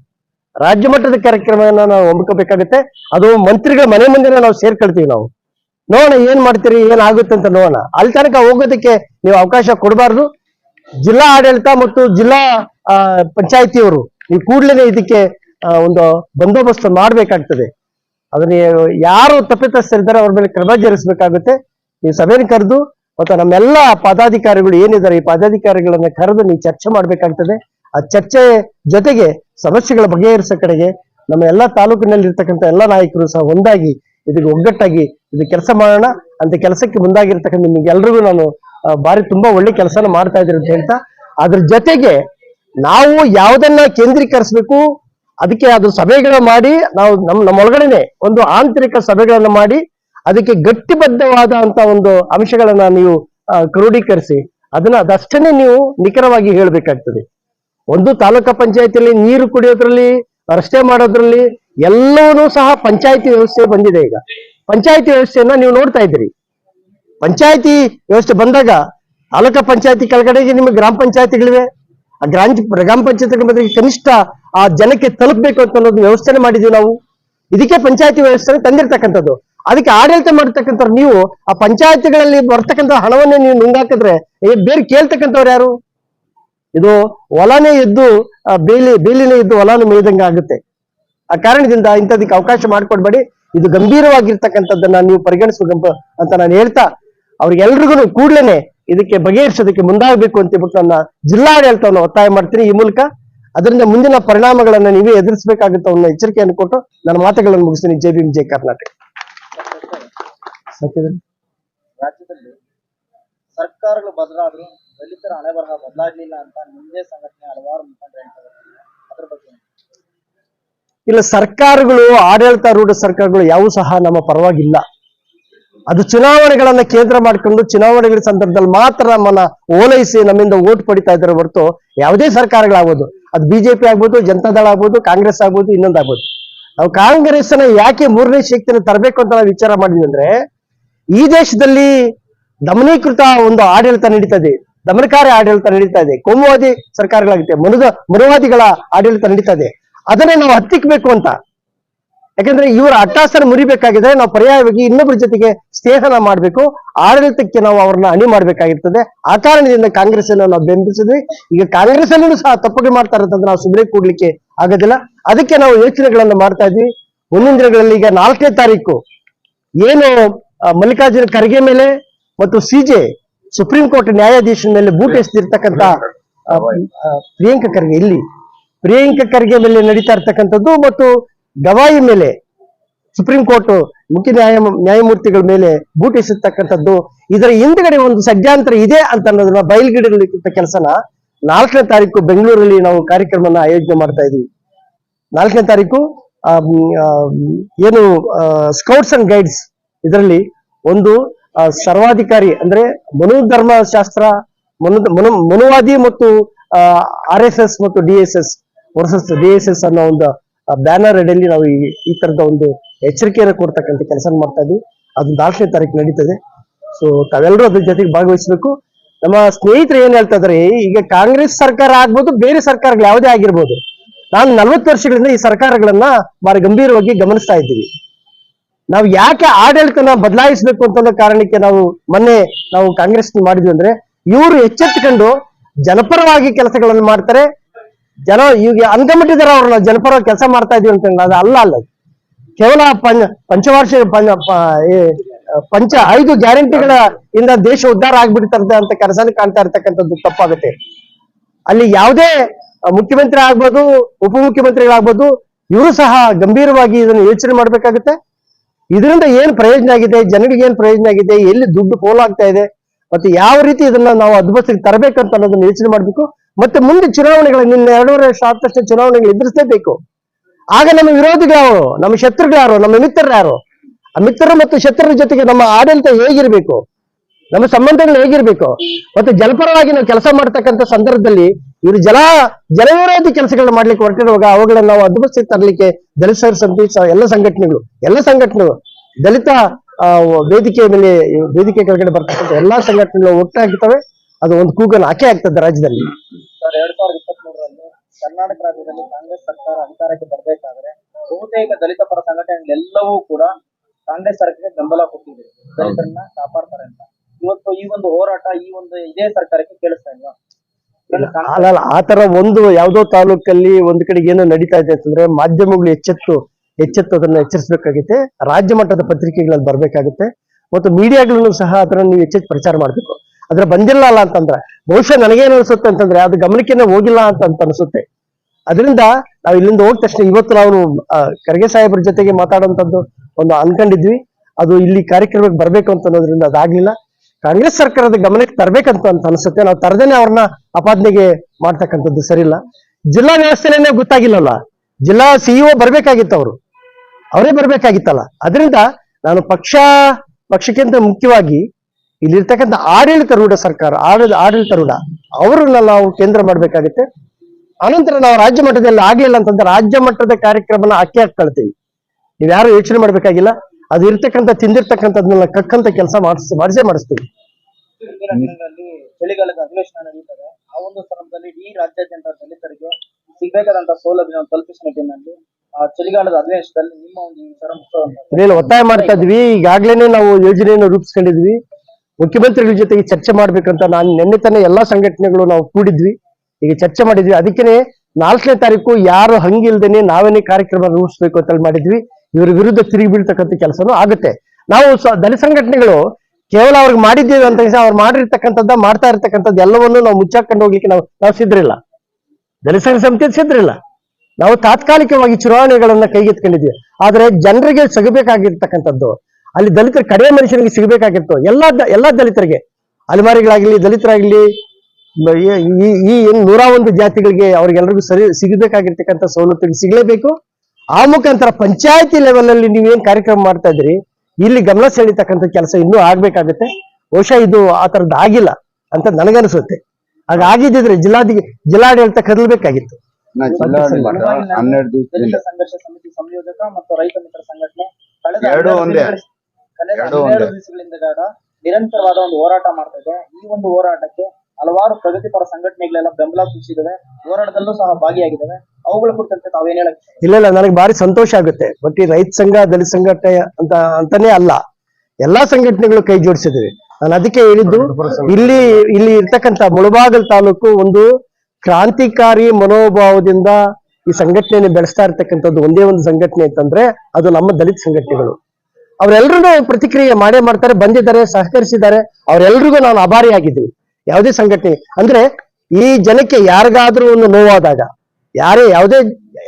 ರಾಜ್ಯ ಮಟ್ಟದ ಕಾರ್ಯಕ್ರಮವನ್ನ ನಾವು ಹಮ್ಮಿಕೋಬೇಕಾಗತ್ತೆ. ಅದು ಮಂತ್ರಿಗಳ ಮನೆ ಮುಂದೆನೆ ನಾವು ಸೇರ್ಕೊಳ್ತೀವಿ ನಾವು. ನೋಡೋಣ ಏನ್ ಮಾಡ್ತೀರಿ ಏನಾಗುತ್ತೆ ಅಂತ ನೋಡೋಣ. ಅಲ್ಲಿ ತನಕ ಹೋಗೋದಕ್ಕೆ ನೀವು ಅವಕಾಶ ಕೊಡಬಾರ್ದು. ಜಿಲ್ಲಾ ಆಡಳಿತ ಮತ್ತು ಜಿಲ್ಲಾ ಪಂಚಾಯತಿಯವರು ನೀವು ಕೂಡಲೇ ಇದಕ್ಕೆ ಒಂದು ಬಂದೋಬಸ್ತ್ ಮಾಡ್ಬೇಕಾಗ್ತದೆ. ಅದನ್ನ ಯಾರು ತಪ್ಪಿತಸ್ಥರಿದ್ದಾರೆ, ಅವ್ರ ಮೇಲೆ ಕ್ರಮ ಜರುಗಿಸಬೇಕಾಗುತ್ತೆ. ನೀವು ಸಭೆಯನ್ನು ಕರೆದು ಮತ್ತು ನಮ್ಮೆಲ್ಲ ಪದಾಧಿಕಾರಿಗಳು ಏನಿದ್ದಾರೆ, ಈ ಪದಾಧಿಕಾರಿಗಳನ್ನ ಕರೆದು ನೀವು ಚರ್ಚೆ ಮಾಡ್ಬೇಕಾಗ್ತದೆ. ಆ ಚರ್ಚೆ ಜೊತೆಗೆ ಸಮಸ್ಯೆಗಳ ಬಗೆಹರಿಸೋ ಕಡೆಗೆ ನಮ್ಮ ಎಲ್ಲ ತಾಲೂಕಿನಲ್ಲಿ ಇರ್ತಕ್ಕಂಥ ಎಲ್ಲ ನಾಯಕರು ಸಹ ಒಂದಾಗಿ ಇದಕ್ಕೆ ಒಗ್ಗಟ್ಟಾಗಿ ಇದು ಕೆಲಸ ಮಾಡೋಣ ಅಂತ ಕೆಲಸಕ್ಕೆ ಮುಂದಾಗಿರ್ತಕ್ಕಂಥ ನಿಮಗೆಲ್ರಿಗೂ ನಾನು ಬಾರಿ ತುಂಬಾ ಒಳ್ಳೆ ಕೆಲಸನ ಮಾಡ್ತಾ ಇದ್ದೀರಿ ಅಂತ ಹೇಳ್ತಾ, ಅದ್ರ ಜೊತೆಗೆ ನಾವು ಯಾವುದನ್ನ ಕೇಂದ್ರೀಕರಿಸಬೇಕು, ಅದಕ್ಕೆ ಅದು ಸಭೆಗಳನ್ನ ಮಾಡಿ, ನಾವು ನಮ್ಮ ನಮ್ಮೊಳಗಡೆನೆ ಒಂದು ಆಂತರಿಕ ಸಭೆಗಳನ್ನ ಮಾಡಿ ಅದಕ್ಕೆ ಗಟ್ಟಿಬದ್ಧವಾದ ಅಂತ ಒಂದು ಅಂಶಗಳನ್ನ ನೀವು ಕ್ರೋಢೀಕರಿಸಿ. ಅದನ್ನ ಅದಷ್ಟನ್ನೇ ನೀವು ನಿಖರವಾಗಿ ಹೇಳ್ಬೇಕಾಗ್ತದೆ. ಒಂದು ತಾಲೂಕಾ ಪಂಚಾಯತಿಯಲ್ಲಿ ನೀರು ಕುಡಿಯೋದ್ರಲ್ಲಿ, ರಸ್ತೆ ಮಾಡೋದ್ರಲ್ಲಿ ಎಲ್ಲವೂ ಸಹ ಪಂಚಾಯತಿ ವ್ಯವಸ್ಥೆ ಬಂದಿದೆ ಈಗ. ಪಂಚಾಯತಿ ವ್ಯವಸ್ಥೆಯನ್ನ ನೀವು ನೋಡ್ತಾ ಇದ್ದೀರಿ. ಪಂಚಾಯತಿ ವ್ಯವಸ್ಥೆ ಬಂದಾಗ ತಾಲೂಕಾ ಪಂಚಾಯತಿ ಕೆಳಗಡೆಗೆ ನಿಮಗೆ ಗ್ರಾಮ ಪಂಚಾಯತಿಗಳಿವೆ. ಆ ಗ್ರಾಮ ಗ್ರಾಮ ಪಂಚಾಯತಿಗಳ ಬಗ್ಗೆ ಕನಿಷ್ಠ ಆ ಜನಕ್ಕೆ ತಲುಪಬೇಕು ಅಂತ ಅನ್ನೋದು ವ್ಯವಸ್ಥೆ ಮಾಡಿದೀವಿ ನಾವು. ಇದಕ್ಕೆ ಪಂಚಾಯತಿ ವ್ಯವಸ್ಥೆ ತಂದಿರ್ತಕ್ಕಂಥದ್ದು. ಅದಕ್ಕೆ ಆಡಳಿತ ಮಾಡ್ತಕ್ಕಂಥ ನೀವು, ಆ ಪಂಚಾಯತ್ಗಳಲ್ಲಿ ಬರ್ತಕ್ಕಂಥ ಹಣವನ್ನೇ ನೀವು ನುಂಗಾಕಿದ್ರೆ ಬೇರೆ ಕೇಳ್ತಕ್ಕಂಥವ್ರು ಯಾರು? ಇದು ಹೊಲನೇ ಇದ್ದು ಬೇಲಿ, ಬೇಲಿನೇ ಇದ್ದು ಹೊಲನು ಮೇಯ್ದಂಗ ಆಗುತ್ತೆ. ಆ ಕಾರಣದಿಂದ ಇಂಥದಕ್ಕೆ ಅವಕಾಶ ಮಾಡಿಕೊಡ್ಬೇಡಿ. ಇದು ಗಂಭೀರವಾಗಿರ್ತಕ್ಕಂಥದ್ದನ್ನ ನೀವು ಪರಿಗಣಿಸಬೇಕು ಅಂತ ನಾನು ಹೇಳ್ತಾ, ಅವ್ರಿಗೆಲ್ರಿಗೂ ಕೂಡ್ಲೇನೆ ಇದಕ್ಕೆ ಬಗೆಹರಿಸೋದಕ್ಕೆ ಮುಂದಾಗಬೇಕು ಅಂತ ಹೇಳ್ಬಿಟ್ಟು ನನ್ನ ಜಿಲ್ಲಾಡಳಿತವನ್ನು ಒತ್ತಾಯ ಮಾಡ್ತೀನಿ ಈ ಮೂಲಕ. ಅದರಿಂದ ಮುಂದಿನ ಪರಿಣಾಮಗಳನ್ನು ನೀವೇ ಎದುರಿಸಬೇಕಾಗುತ್ತೆ ಅವನ್ನ ಎಚ್ಚರಿಕೆಯನ್ನು ಕೊಟ್ಟು ನನ್ನ ಮಾತುಗಳನ್ನು ಮುಗಿಸ್ತೀನಿ. ಜೈ ಭೀಮ್ ಕರ್ನಾಟಕ. ಸಾಕಿದ್ರೆ? ರಾಜ್ಯದಲ್ಲಿ ಸರ್ಕಾರಗಳು ಬದಲಾದ್ರು ದಲಿತರ ಹಣೆ ಬರಹ ಬದಲಾಗ್ಲಿಲ್ಲ ಅಂತ ನಿಮ್ಮದೇ ಸಂಘಟನೆ ಹಲವಾರು ಮುಖಂಡರು ಹೇಳ್ತಾರೆ. ಅದ್ರ ಬಗ್ಗೆ ಇಲ್ಲ ಸರ್ಕಾರಗಳು ಆಡಳಿತಾರೂಢ ಸರ್ಕಾರಗಳು ಯಾವೂ ಸಹ ನಮ್ಮ ಪರವಾಗಿಲ್ಲ. ಅದು ಚುನಾವಣೆಗಳನ್ನ ಕೇಂದ್ರ ಮಾಡಿಕೊಂಡು ಚುನಾವಣೆಗಳ ಸಂದರ್ಭದಲ್ಲಿ ಮಾತ್ರ ನಮ್ಮನ್ನ ಓಲೈಸಿ ನಮ್ಮಿಂದ ಓಟ್ ಪಡಿತಾ ಇದ್ದಾರೆ ಹೊರತು ಯಾವುದೇ ಸರ್ಕಾರಗಳಾಗ್ಬೋದು. ಅದು ಬಿಜೆಪಿ ಆಗ್ಬೋದು ಜನತಾದಳ ಆಗ್ಬೋದು ಕಾಂಗ್ರೆಸ್ ಆಗ್ಬೋದು ಇನ್ನೊಂದಾಗ್ಬೋದು. ನಾವು ಕಾಂಗ್ರೆಸ್ನ ಯಾಕೆ ಮೂರನೇ ಶಕ್ತಿನ ತರಬೇಕು ಅಂತ ನಾವು ವಿಚಾರ ಮಾಡಿದ್ವಿ ಅಂದ್ರೆ ಈ ದೇಶದಲ್ಲಿ ದಮನೀಕೃತ ಒಂದು ಆಡಳಿತ ನಡೀತದೆ. ದಮನಕಾರಿ ಆಡಳಿತ ನಡೀತಾ ಇದೆ. ಕೋಮುವಾದಿ ಸರ್ಕಾರಗಳಾಗುತ್ತೆ. ಮನುದ ಮನುವಾದಿಗಳ ಆಡಳಿತ ನಡೀತಾ ಇದೆ ಅದನ್ನೇ ನಾವು ಹತ್ತಿಕ್ಬೇಕು ಅಂತ. ಯಾಕಂದ್ರೆ ಇವರ ಅಟ್ಟಾಸನ ಮುರಿಬೇಕಾಗಿದೆ ನಾವು ಪರ್ಯಾಯವಾಗಿ ಇನ್ನೊಬ್ಬರ ಜೊತೆಗೆ ಸ್ನೇಹನ ಮಾಡಬೇಕು. ಆಡಳಿತಕ್ಕೆ ನಾವು ಅವ್ರನ್ನ ಅಣಿ ಮಾಡ್ಬೇಕಾಗಿರ್ತದೆ. ಆ ಕಾರಣದಿಂದ ಕಾಂಗ್ರೆಸ್ ಅನ್ನು ನಾವು ಬೆಂಬಲಿಸಿದ್ವಿ. ಈಗ ಕಾಂಗ್ರೆಸ್ ಅಲ್ಲೂ ಸಹ ತಪ್ಪುಗಳು ಮಾಡ್ತಾ ಅಂತಂದ್ರೆ ನಾವು ಸುಮ್ಮನೆ ಕೂಡ್ಲಿಕ್ಕೆ ಆಗೋದಿಲ್ಲ. ಅದಕ್ಕೆ ನಾವು ಯೋಚನೆಗಳನ್ನು ಮಾಡ್ತಾ ಇದ್ವಿ. ಮುಂದಿನ ದಿನಗಳಲ್ಲಿ ಈಗ ನಾಲ್ಕನೇ ತಾರೀಕು. ಏನು ಮಲ್ಲಿಕಾರ್ಜುನ ಖರ್ಗೆ ಮೇಲೆ ಮತ್ತು ಸಿಜೆ ಸುಪ್ರೀಂ ಕೋರ್ಟ್ ನ್ಯಾಯಾಧೀಶನ ಮೇಲೆ ಬೂಟ್ ಎಸ್ತಿರ್ತಕ್ಕಂತ ಪ್ರಿಯಾಂಕ ಖರ್ಗೆ. ಇಲ್ಲಿ. ಪ್ರಿಯಾಂಕ ಖರ್ಗೆ ಮೇಲೆ ನಡೀತಾ ಇರ್ತಕ್ಕಂಥದ್ದು ಮತ್ತು ಗವಾಯಿ ಮೇಲೆ ಸುಪ್ರೀಂ ಕೋರ್ಟ್ ಮುಖ್ಯ ನ್ಯಾಯ ನ್ಯಾಯಮೂರ್ತಿಗಳ ಮೇಲೆ ಬೂಟ್ ಎಸೆತಕ್ಕಂಥದ್ದು ಇದರ ಹಿಂದ್ಗಡೆ ಒಂದು ಸಜ್ಜಾಂತರ ಇದೆ ಅಂತ ಅನ್ನೋದನ್ನ ಬಯಲ್ಗಿಡಲಿಕ್ಕೆ ಕೆಲಸನ ನಾಲ್ಕನೇ ತಾರೀಕು ಬೆಂಗಳೂರಲ್ಲಿ ನಾವು ಕಾರ್ಯಕ್ರಮನ ಆಯೋಜನೆ ಮಾಡ್ತಾ ಇದೀವಿ ನಾಲ್ಕನೇ ತಾರೀಕು ಏನು ಸ್ಕೌಟ್ಸ್ ಅಂಡ್ ಗೈಡ್ಸ್ ಇದರಲ್ಲಿ ಒಂದು ಸರ್ವಾಧಿಕಾರಿ ಅಂದ್ರೆ ಮನೋಧರ್ಮ ಶಾಸ್ತ್ರ ಮನು ಮನು, ಮನುವಾದಿ ಮತ್ತು ಆರ್ ಎಸ್ ಎಸ್ ಮತ್ತು D S S versus D S S ಅನ್ನೋ ಒಂದು ಬ್ಯಾನರ್ ಅಡಿಯಲ್ಲಿ ನಾವು ಈ ಈ ತರದ ಒಂದು ಎಚ್ಚರಿಕೆಯನ್ನು ಕೊಡ್ತಕ್ಕಂಥ ಕೆಲಸ ಮಾಡ್ತಾ ಇದ್ವಿ. ಅದು ನಾಲ್ಕನೇ ತಾರೀಕು ನಡೀತದೆ. ಸೊ ತಾವೆಲ್ಲರೂ ಅದ್ರ ಜೊತೆಗೆ ಭಾಗವಹಿಸಬೇಕು. ನಮ್ಮ ಸ್ನೇಹಿತರು ಏನ್ ಹೇಳ್ತಾ ಇದಾರೆ, ಈಗ ಕಾಂಗ್ರೆಸ್ ಸರ್ಕಾರ ಆಗ್ಬೋದು, ಬೇರೆ ಸರ್ಕಾರಗಳು ಯಾವುದೇ ಆಗಿರ್ಬೋದು. ನಾನು ನಲವತ್ತು ವರ್ಷಗಳಿಂದ ಈ ಸರ್ಕಾರಗಳನ್ನ ಬಹಳ ಗಂಭೀರವಾಗಿ ಗಮನಿಸ್ತಾ ಇದ್ದೀವಿ. ನಾವು ಯಾಕೆ ಆಡಳಿತನ ಬದಲಾಯಿಸಬೇಕು ಅಂತ ಕಾರಣಕ್ಕೆ ನಾವು ಮೊನ್ನೆ ನಾವು ಕಾಂಗ್ರೆಸ್ ಮಾಡಿದ್ವಿ ಅಂದ್ರೆ ಇವರು ಎಚ್ಚೆತ್ತುಕೊಂಡು ಜನಪರವಾಗಿ ಕೆಲಸಗಳನ್ನು ಮಾಡ್ತಾರೆ. ಜನ ಈಗ ಅನ್ಕಮಿಟ್ಟಿದಾರೆ ಅವ್ರನ್ನ ಜನಪರ ಕೆಲಸ ಮಾಡ್ತಾ ಇದೀವಿ ಅಂತ ಅದು ಅಲ್ಲ ಅಲ್ಲ. ಕೇವಲ ಪಂಚ ಪಂಚವಾರ್ಷಿಕ ಪಂಚ ಐದು ಗ್ಯಾರಂಟಿಗಳ ಇಂದ ದೇಶ ಉದ್ಧಾರ ಆಗ್ಬಿಡ್ತಾರೆ ಅಂತ ಕೆಲಸ ಕಾಣ್ತಾ ಇರ್ತಕ್ಕಂಥದ್ದು ತಪ್ಪಾಗುತ್ತೆ. ಅಲ್ಲಿ ಯಾವುದೇ ಮುಖ್ಯಮಂತ್ರಿ ಆಗ್ಬೋದು, ಉಪಮುಖ್ಯಮಂತ್ರಿಗಳಾಗ್ಬೋದು, ಇವರು ಸಹ ಗಂಭೀರವಾಗಿ ಇದನ್ನು ಯೋಚನೆ ಮಾಡ್ಬೇಕಾಗುತ್ತೆ. ಇದರಿಂದ ಏನ್ ಪ್ರಯೋಜನ ಆಗಿದೆ? ಜನರಿಗೆ ಏನ್ ಪ್ರಯೋಜನ ಆಗಿದೆ? ಎಲ್ಲಿ ದುಡ್ಡು ಪೋಲಾಗ್ತಾ ಇದೆ? ಮತ್ತೆ ಯಾವ ರೀತಿ ಇದನ್ನ ನಾವು ಅದ್ಭುತಕ್ಕೆ ತರಬೇಕಂತ ಅನ್ನೋದನ್ನ ಯೋಚನೆ ಮಾಡಬೇಕು. ಮತ್ತೆ ಮುಂದೆ ಚುನಾವಣೆಗಳು, ನಿನ್ನ ಎರಡೂವರೆ ವರ್ಷ ಆದ ತಕ್ಷಣ ಚುನಾವಣೆಗಳು ಎದುರಿಸಲೇಬೇಕು. ಆಗ ನಮ್ಮ ವಿರೋಧಿಗಳು ನಮ್ಮ ಶತ್ರುಗಳು ಯಾರು? ನಮ್ಮ ಮಿತ್ರರು ಯಾರು? ಆ ಮಿತ್ರರು ಮತ್ತು ಶತ್ರುರ ಜೊತೆಗೆ ನಮ್ಮ ಆಡಳಿತ ಹೇಗಿರ್ಬೇಕು? ನಮ್ಮ ಸಂಬಂಧಗಳು ಹೇಗಿರ್ಬೇಕು? ಮತ್ತೆ ಜಲಪರವಾಗಿ ನಾವು ಕೆಲಸ ಮಾಡ್ತಕ್ಕಂಥ ಸಂದರ್ಭದಲ್ಲಿ ಇವರು ಜಲ, ಜಲವಿರೋಧಿ ಕೆಲಸಗಳನ್ನ ಮಾಡ್ಲಿಕ್ಕೆ ಹೊರಟಿರುವಾಗ ಅವುಗಳನ್ನ ನಾವು ಅದ್ಭುತ ತರಲಿಕ್ಕೆ ದಲಿತ ಸಮಿತಿ ಎಲ್ಲ ಸಂಘಟನೆಗಳು ಎಲ್ಲ ಸಂಘಟನೆಗಳು, ದಲಿತ ವೇದಿಕೆ ಮೇಲೆ, ವೇದಿಕೆ ಕೆಳಗಡೆ ಬರ್ತಕ್ಕಂಥ ಎಲ್ಲಾ ಸಂಘಟನೆಗಳು ಒಟ್ಟಾಗಿರ್ತವೆ ಅದು ಒಂದು ಕೂಗನ್ನು ಆಕೆ ಆಗ್ತದೆ ರಾಜ್ಯದಲ್ಲಿ. ಎರಡ್ ಸಾವಿರದ ಕರ್ನಾಟಕ ರಾಜ್ಯದಲ್ಲಿ ಕಾಂಗ್ರೆಸ್ ಸರ್ಕಾರ ಅಧಿಕಾರಕ್ಕೆ ಬರಬೇಕಾದ್ರೆ ಬಹುತೇಕ ದಲಿತ ಪರ ಸಂಘಟನೆಗಳೆಲ್ಲವೂ ಕೂಡ ಕಾಂಗ್ರೆಸ್ ಸರ್ಕಾರಕ್ಕೆ ಬೆಂಬಲ ಕೊಟ್ಟಿದೆ. ದಲಿತರನ್ನ ಕಾಪಾಡ್ತಾರೆ ಅಂತ. ಇವತ್ತು ಈ ಒಂದು ಹೋರಾಟ ಈ ಒಂದು ಇದೇ ಸರ್ಕಾರಕ್ಕೆ ಕೇಳಿಸ್ತಾ ಇಲ್ವಾ? ಅಲ್ಲ ಆ ತರ ಒಂದು ಯಾವ್ದೋ ತಾಲೂಕಲ್ಲಿ ಒಂದ್ ಕಡೆ ಏನೋ ನಡೀತಾ ಇದೆ ಅಂತಂದ್ರೆ ಮಾಧ್ಯಮಗಳು ಎಚ್ಚೆತ್ತು ಎಚ್ಚೆತ್ತು ಅದನ್ನ ಎಚ್ಚರಿಸಬೇಕಾಗುತ್ತೆ ರಾಜ್ಯ ಮಟ್ಟದ ಪತ್ರಿಕೆಗಳಲ್ಲಿ ಬರ್ಬೇಕಾಗುತ್ತೆ. ಮತ್ತು ಮೀಡಿಯಾಗಳನ್ನು ಸಹ ಅದನ್ನ ನೀವು ಹೆಚ್ಚೆಚ್ಚು ಪ್ರಚಾರ ಮಾಡ್ಬೇಕು. ಅದ್ರ ಬಂದಿಲ್ಲ ಅಲ್ಲ ಅಂತಂದ್ರೆ ಬಹುಶಃ ನನಗೇನು ಅನ್ಸುತ್ತೆ ಅಂತಂದ್ರೆ ಅದು ಗಮನಕ್ಕೆ ಹೋಗಿಲ್ಲ ಅಂತ ಅಂತ ಅನ್ಸುತ್ತೆ. ಅದರಿಂದ ನಾವು ಇಲ್ಲಿಂದ ಹೋದ ತಕ್ಷಣ ಇವತ್ತು ನಾವು ಖರ್ಗೆ ಸಾಹೇಬ್ರ ಜೊತೆಗೆ ಮಾತಾಡುವಂತದ್ದು ಒಂದು ಅನ್ಕೊಂಡಿದ್ವಿ. ಅದು ಇಲ್ಲಿ ಕಾರ್ಯಕ್ರಮಕ್ಕೆ ಬರ್ಬೇಕು ಅಂತ ಅನ್ನೋದ್ರಿಂದ ಅದಾಗ್ಲಿಲ್ಲ. ಕಾಂಗ್ರೆಸ್ ಸರ್ಕಾರದ ಗಮನಕ್ಕೆ ತರಬೇಕಂತ ಅಂತ ಅನ್ಸುತ್ತೆ. ನಾವು ತರದೇನೆ ಅವ್ರನ್ನ ಅಪಾದನೆಗೆ ಮಾಡ್ತಕ್ಕಂಥದ್ದು ಸರಿಯಿಲ್ಲ. ಜಿಲ್ಲಾ ವ್ಯವಸ್ಥೆನೇ ಗೊತ್ತಾಗಿಲ್ಲಲ್ಲ. ಜಿಲ್ಲಾ ಸಿಇಒ ಬರ್ಬೇಕಾಗಿತ್ತು ಅವರು. ಅವರೇ ಬರ್ಬೇಕಾಗಿತ್ತಲ್ಲ. ಅದರಿಂದ ನಾನು ಪಕ್ಷ, ಪಕ್ಷಕ್ಕಿಂತ ಮುಖ್ಯವಾಗಿ ಇಲ್ಲಿರ್ತಕ್ಕಂಥ ಆಡಳಿತ ರೂಢ ಸರ್ಕಾರ, ಆಡಳಿತ ಆಡಳಿತ ರೂಢ, ಅವರನ್ನ ನಾವು ಕೇಂದ್ರ ಮಾಡ್ಬೇಕಾಗುತ್ತೆ. ಅನಂತರ ನಾವು ರಾಜ್ಯ ಮಟ್ಟದಲ್ಲಿ ಆಗ್ಲಿಲ್ಲ ಅಂತಂದ್ರೆ ರಾಜ್ಯ ಮಟ್ಟದ ಕಾರ್ಯಕ್ರಮನ ಅಕ್ಕಿ ಹಾಕೊಳ್ತೀವಿ ನೀವ್ ಯಾರು ಯೋಚನೆ ಮಾಡ್ಬೇಕಾಗಿಲ್ಲ. ಅದು ಇರ್ತಕ್ಕಂಥ, ತಿಂದಿರ್ತಕ್ಕಂಥದ್ನೆಲ್ಲ ಕಕ್ಕಂತ ಕೆಲಸ ಮಾಡಿಸ್, ಮಾಡಿಸೇ ಮಾಡಿಸ್ತೀವಿ. ಚಳಿಗಾಲದ ಅಧಿವೇಶನ ಆ ಒಂದು ಸಂದರ್ಭದಲ್ಲಿ ಇಡೀ ರಾಜ್ಯಾದ್ಯಂತ ದಲಿತರಿಗೆ ಸಿಗಬೇಕಾದಂತ ಸೌಲಭ್ಯವನ್ನು ತಲುಪಿಸುವ ನಿಟ್ಟಿನಲ್ಲಿ ಆ ಚಳಿಗಾಲದ ಅಧಿವೇಶನದಲ್ಲಿ ನಿಮ್ಮ ಒಂದು ಒತ್ತಾಯ ಮಾಡ್ತಾ ಇದ್ವಿ. ಈಗಾಗ್ಲೇನೆ ನಾವು ಯೋಜನೆಯನ್ನು ರೂಪಿಸ್ಕೊಂಡಿದ್ವಿ. ಮುಖ್ಯಮಂತ್ರಿಗಳ ಜೊತೆಗೆ ಚರ್ಚೆ ಮಾಡ್ಬೇಕಂತ ನಾನು ನಿನ್ನೆ ತಾನೇ ಎಲ್ಲಾ ಸಂಘಟನೆಗಳು ನಾವು ಕೂಡಿದ್ವಿ. ಈಗ ಚರ್ಚೆ ಮಾಡಿದ್ವಿ. ಅದಕ್ಕೇನೆ ನಾಲ್ಕನೇ ತಾರೀಕು ಯಾರು ಹಂಗಿಲ್ದೇನೆ ನಾವೇನೇ ಕಾರ್ಯಕ್ರಮ ರೂಪಿಸ್ಬೇಕು ಅಂತ ಮಾಡಿದ್ವಿ. ಇವರ ವಿರುದ್ಧ ತಿರುಗಿ ಬೀಳ್ತಕ್ಕಂಥ ಕೆಲಸನೂ ಆಗುತ್ತೆ. ನಾವು ದಲಿತ ಸಂಘಟನೆಗಳು ಕೇವಲ ಅವ್ರಿಗೆ ಮಾಡಿದ್ದೇವೆ ಅಂತ ಅವ್ರು ಮಾಡಿರ್ತಕ್ಕಂಥದ್ದ, ಮಾಡ್ತಾ ಇರ್ತಕ್ಕಂಥದ್ದು ಎಲ್ಲವನ್ನೂ ನಾವು ಮುಚ್ಚಾಕೊಂಡು ಹೋಗ್ಲಿಕ್ಕೆ ನಾವು ನಾವು ಸಿದ್ರಿಲ್ಲ ದಲಿತ ಸಂಘ ಸಮಿತಿ ಸಿದ್ರಿಲ್ಲ ನಾವು ತಾತ್ಕಾಲಿಕವಾಗಿ ಚುನಾವಣೆಗಳನ್ನ ಕೈಗೆತ್ಕೊಂಡಿದ್ವಿ ಆದ್ರೆ ಜನರಿಗೆ ಸಿಗಬೇಕಾಗಿರ್ತಕ್ಕಂಥದ್ದು, ಅಲ್ಲಿ ದಲಿತರ ಕಡೆಯ ಮನುಷ್ಯನಿಗೆ ಸಿಗಬೇಕಾಗಿತ್ತು ಎಲ್ಲಾ ಎಲ್ಲಾ ದಲಿತರಿಗೆ, ಅಲೆಮಾರಿಗಳಾಗ್ಲಿ, ದಲಿತರಾಗ್ಲಿ ಈ- ಈ ನೂರ ಒಂದು ಜಾತಿಗಳಿಗೆ ಅವ್ರಿಗೆಲ್ಲರಿಗೂ ಸರಿ, ಸಿಗಬೇಕಾಗಿರ್ತಕ್ಕಂಥ ಸವಲತ್ತುಗಳು ಸಿಗಲೇಬೇಕು. ಆ ಮುಖಾಂತರ ಪಂಚಾಯತಿ ಲೆವೆಲ್ ಅಲ್ಲಿ ನೀವೇನ್ ಕಾರ್ಯಕ್ರಮ ಮಾಡ್ತಾ ಇದ್ರಿ ಇಲ್ಲಿ ಗಮನ ಸೆಳೀತಕ್ಕಂಥ ಕೆಲಸ ಇನ್ನೂ ಆಗ್ಬೇಕಾಗತ್ತೆ. ಬಹುಶಃ ಇದು ಆ ತರದ್ದು ಆಗಿಲ್ಲ ಅಂತ ನನಗನ್ಸುತ್ತೆ. ಹಾಗ ಆಗಿದ್ದಿದ್ರೆ ಜಿಲ್ಲಾಧಿ ಜಿಲ್ಲಾಡಳಿತ ಕದಲ್ಬೇಕಾಗಿತ್ತು. ಹನ್ನೆರಡು ಸಂಘರ್ಷ ಸಮಿತಿ ಸಂಯೋಜಕ ಮತ್ತು ರೈತ ಮಿತ್ರ ಸಂಘಟನೆ ಕಳೆದ ಎರಡು ಒಂದೇ. ದಿನಗಳ- ಕಳೆದ ಹನ್ನೆರಡು ದಿವಸಗಳಿಂದ ನಿರಂತರವಾದ ಒಂದು ಹೋರಾಟ ಮಾಡ್ತಾ ಇದೆ. ಈ ಒಂದು ಹೋರಾಟಕ್ಕೆ ಹಲವಾರು ಪ್ರಗತಿಪರ ಸಂಘಟನೆಗಳೆಲ್ಲ ಬೆಂಬಲ ಸೂಚಿಸಿದವೆ. ಹೋರಾಟದಲ್ಲೂ ಸಹ ಭಾಗಿಯಾಗಿದ್ದಾವೆ ಅವುಗಳ ಕುರಿತಂತೆ ತಾವೇನ್ ಹೇಳಕ್ ಇಲ್ಲ ಇಲ್ಲ, ನನಗೆ ಭಾರಿ ಸಂತೋಷ ಆಗುತ್ತೆ. ಬಟ್ ಈ ರೈತ ಸಂಘ, ದಲಿತ ಸಂಘಟನೆ ಅಂತ, ಅಂತಾನೆ ಅಲ್ಲ. ಎಲ್ಲಾ ಸಂಘಟನೆಗಳು ಕೈ ಜೋಡಿಸಿದ್ವಿ. ನಾನು ಅದಕ್ಕೆ ಹೇಳಿದ್ದು, ಇಲ್ಲಿ ಇಲ್ಲಿ ಇರ್ತಕ್ಕಂಥ ಮುಳಬಾಗಲ್ ತಾಲೂಕು ಒಂದು ಕ್ರಾಂತಿಕಾರಿ ಮನೋಭಾವದಿಂದ ಈ ಸಂಘಟನೆಯನ್ನು ಬೆಳೆಸ್ತಾ ಇರ್ತಕ್ಕಂಥದ್ದು ಒಂದೇ ಒಂದು ಸಂಘಟನೆ ಅಂತಂದ್ರೆ ಅದು ನಮ್ಮ ದಲಿತ ಸಂಘಟನೆಗಳು. ಅವರೆಲ್ಲರೂ ಪ್ರತಿಕ್ರಿಯೆ ಮಾಡೇ ಮಾಡ್ತಾರೆ, ಬಂದಿದ್ದಾರೆ, ಸಹಕರಿಸಿದ್ದಾರೆ. ಅವರೆಲ್ರಿಗೂ ನಾನು ಆಭಾರಿಯಾಗಿದ್ದೀನಿ. ಯಾವುದೇ ಸಂಘಟನೆ. ಅಂದ್ರೆ ಈ ಜನಕ್ಕೆ ಯಾರಿಗಾದ್ರೂ ಒಂದು ನೋವಾದಾಗ, ಯಾರೇ ಯಾವುದೇ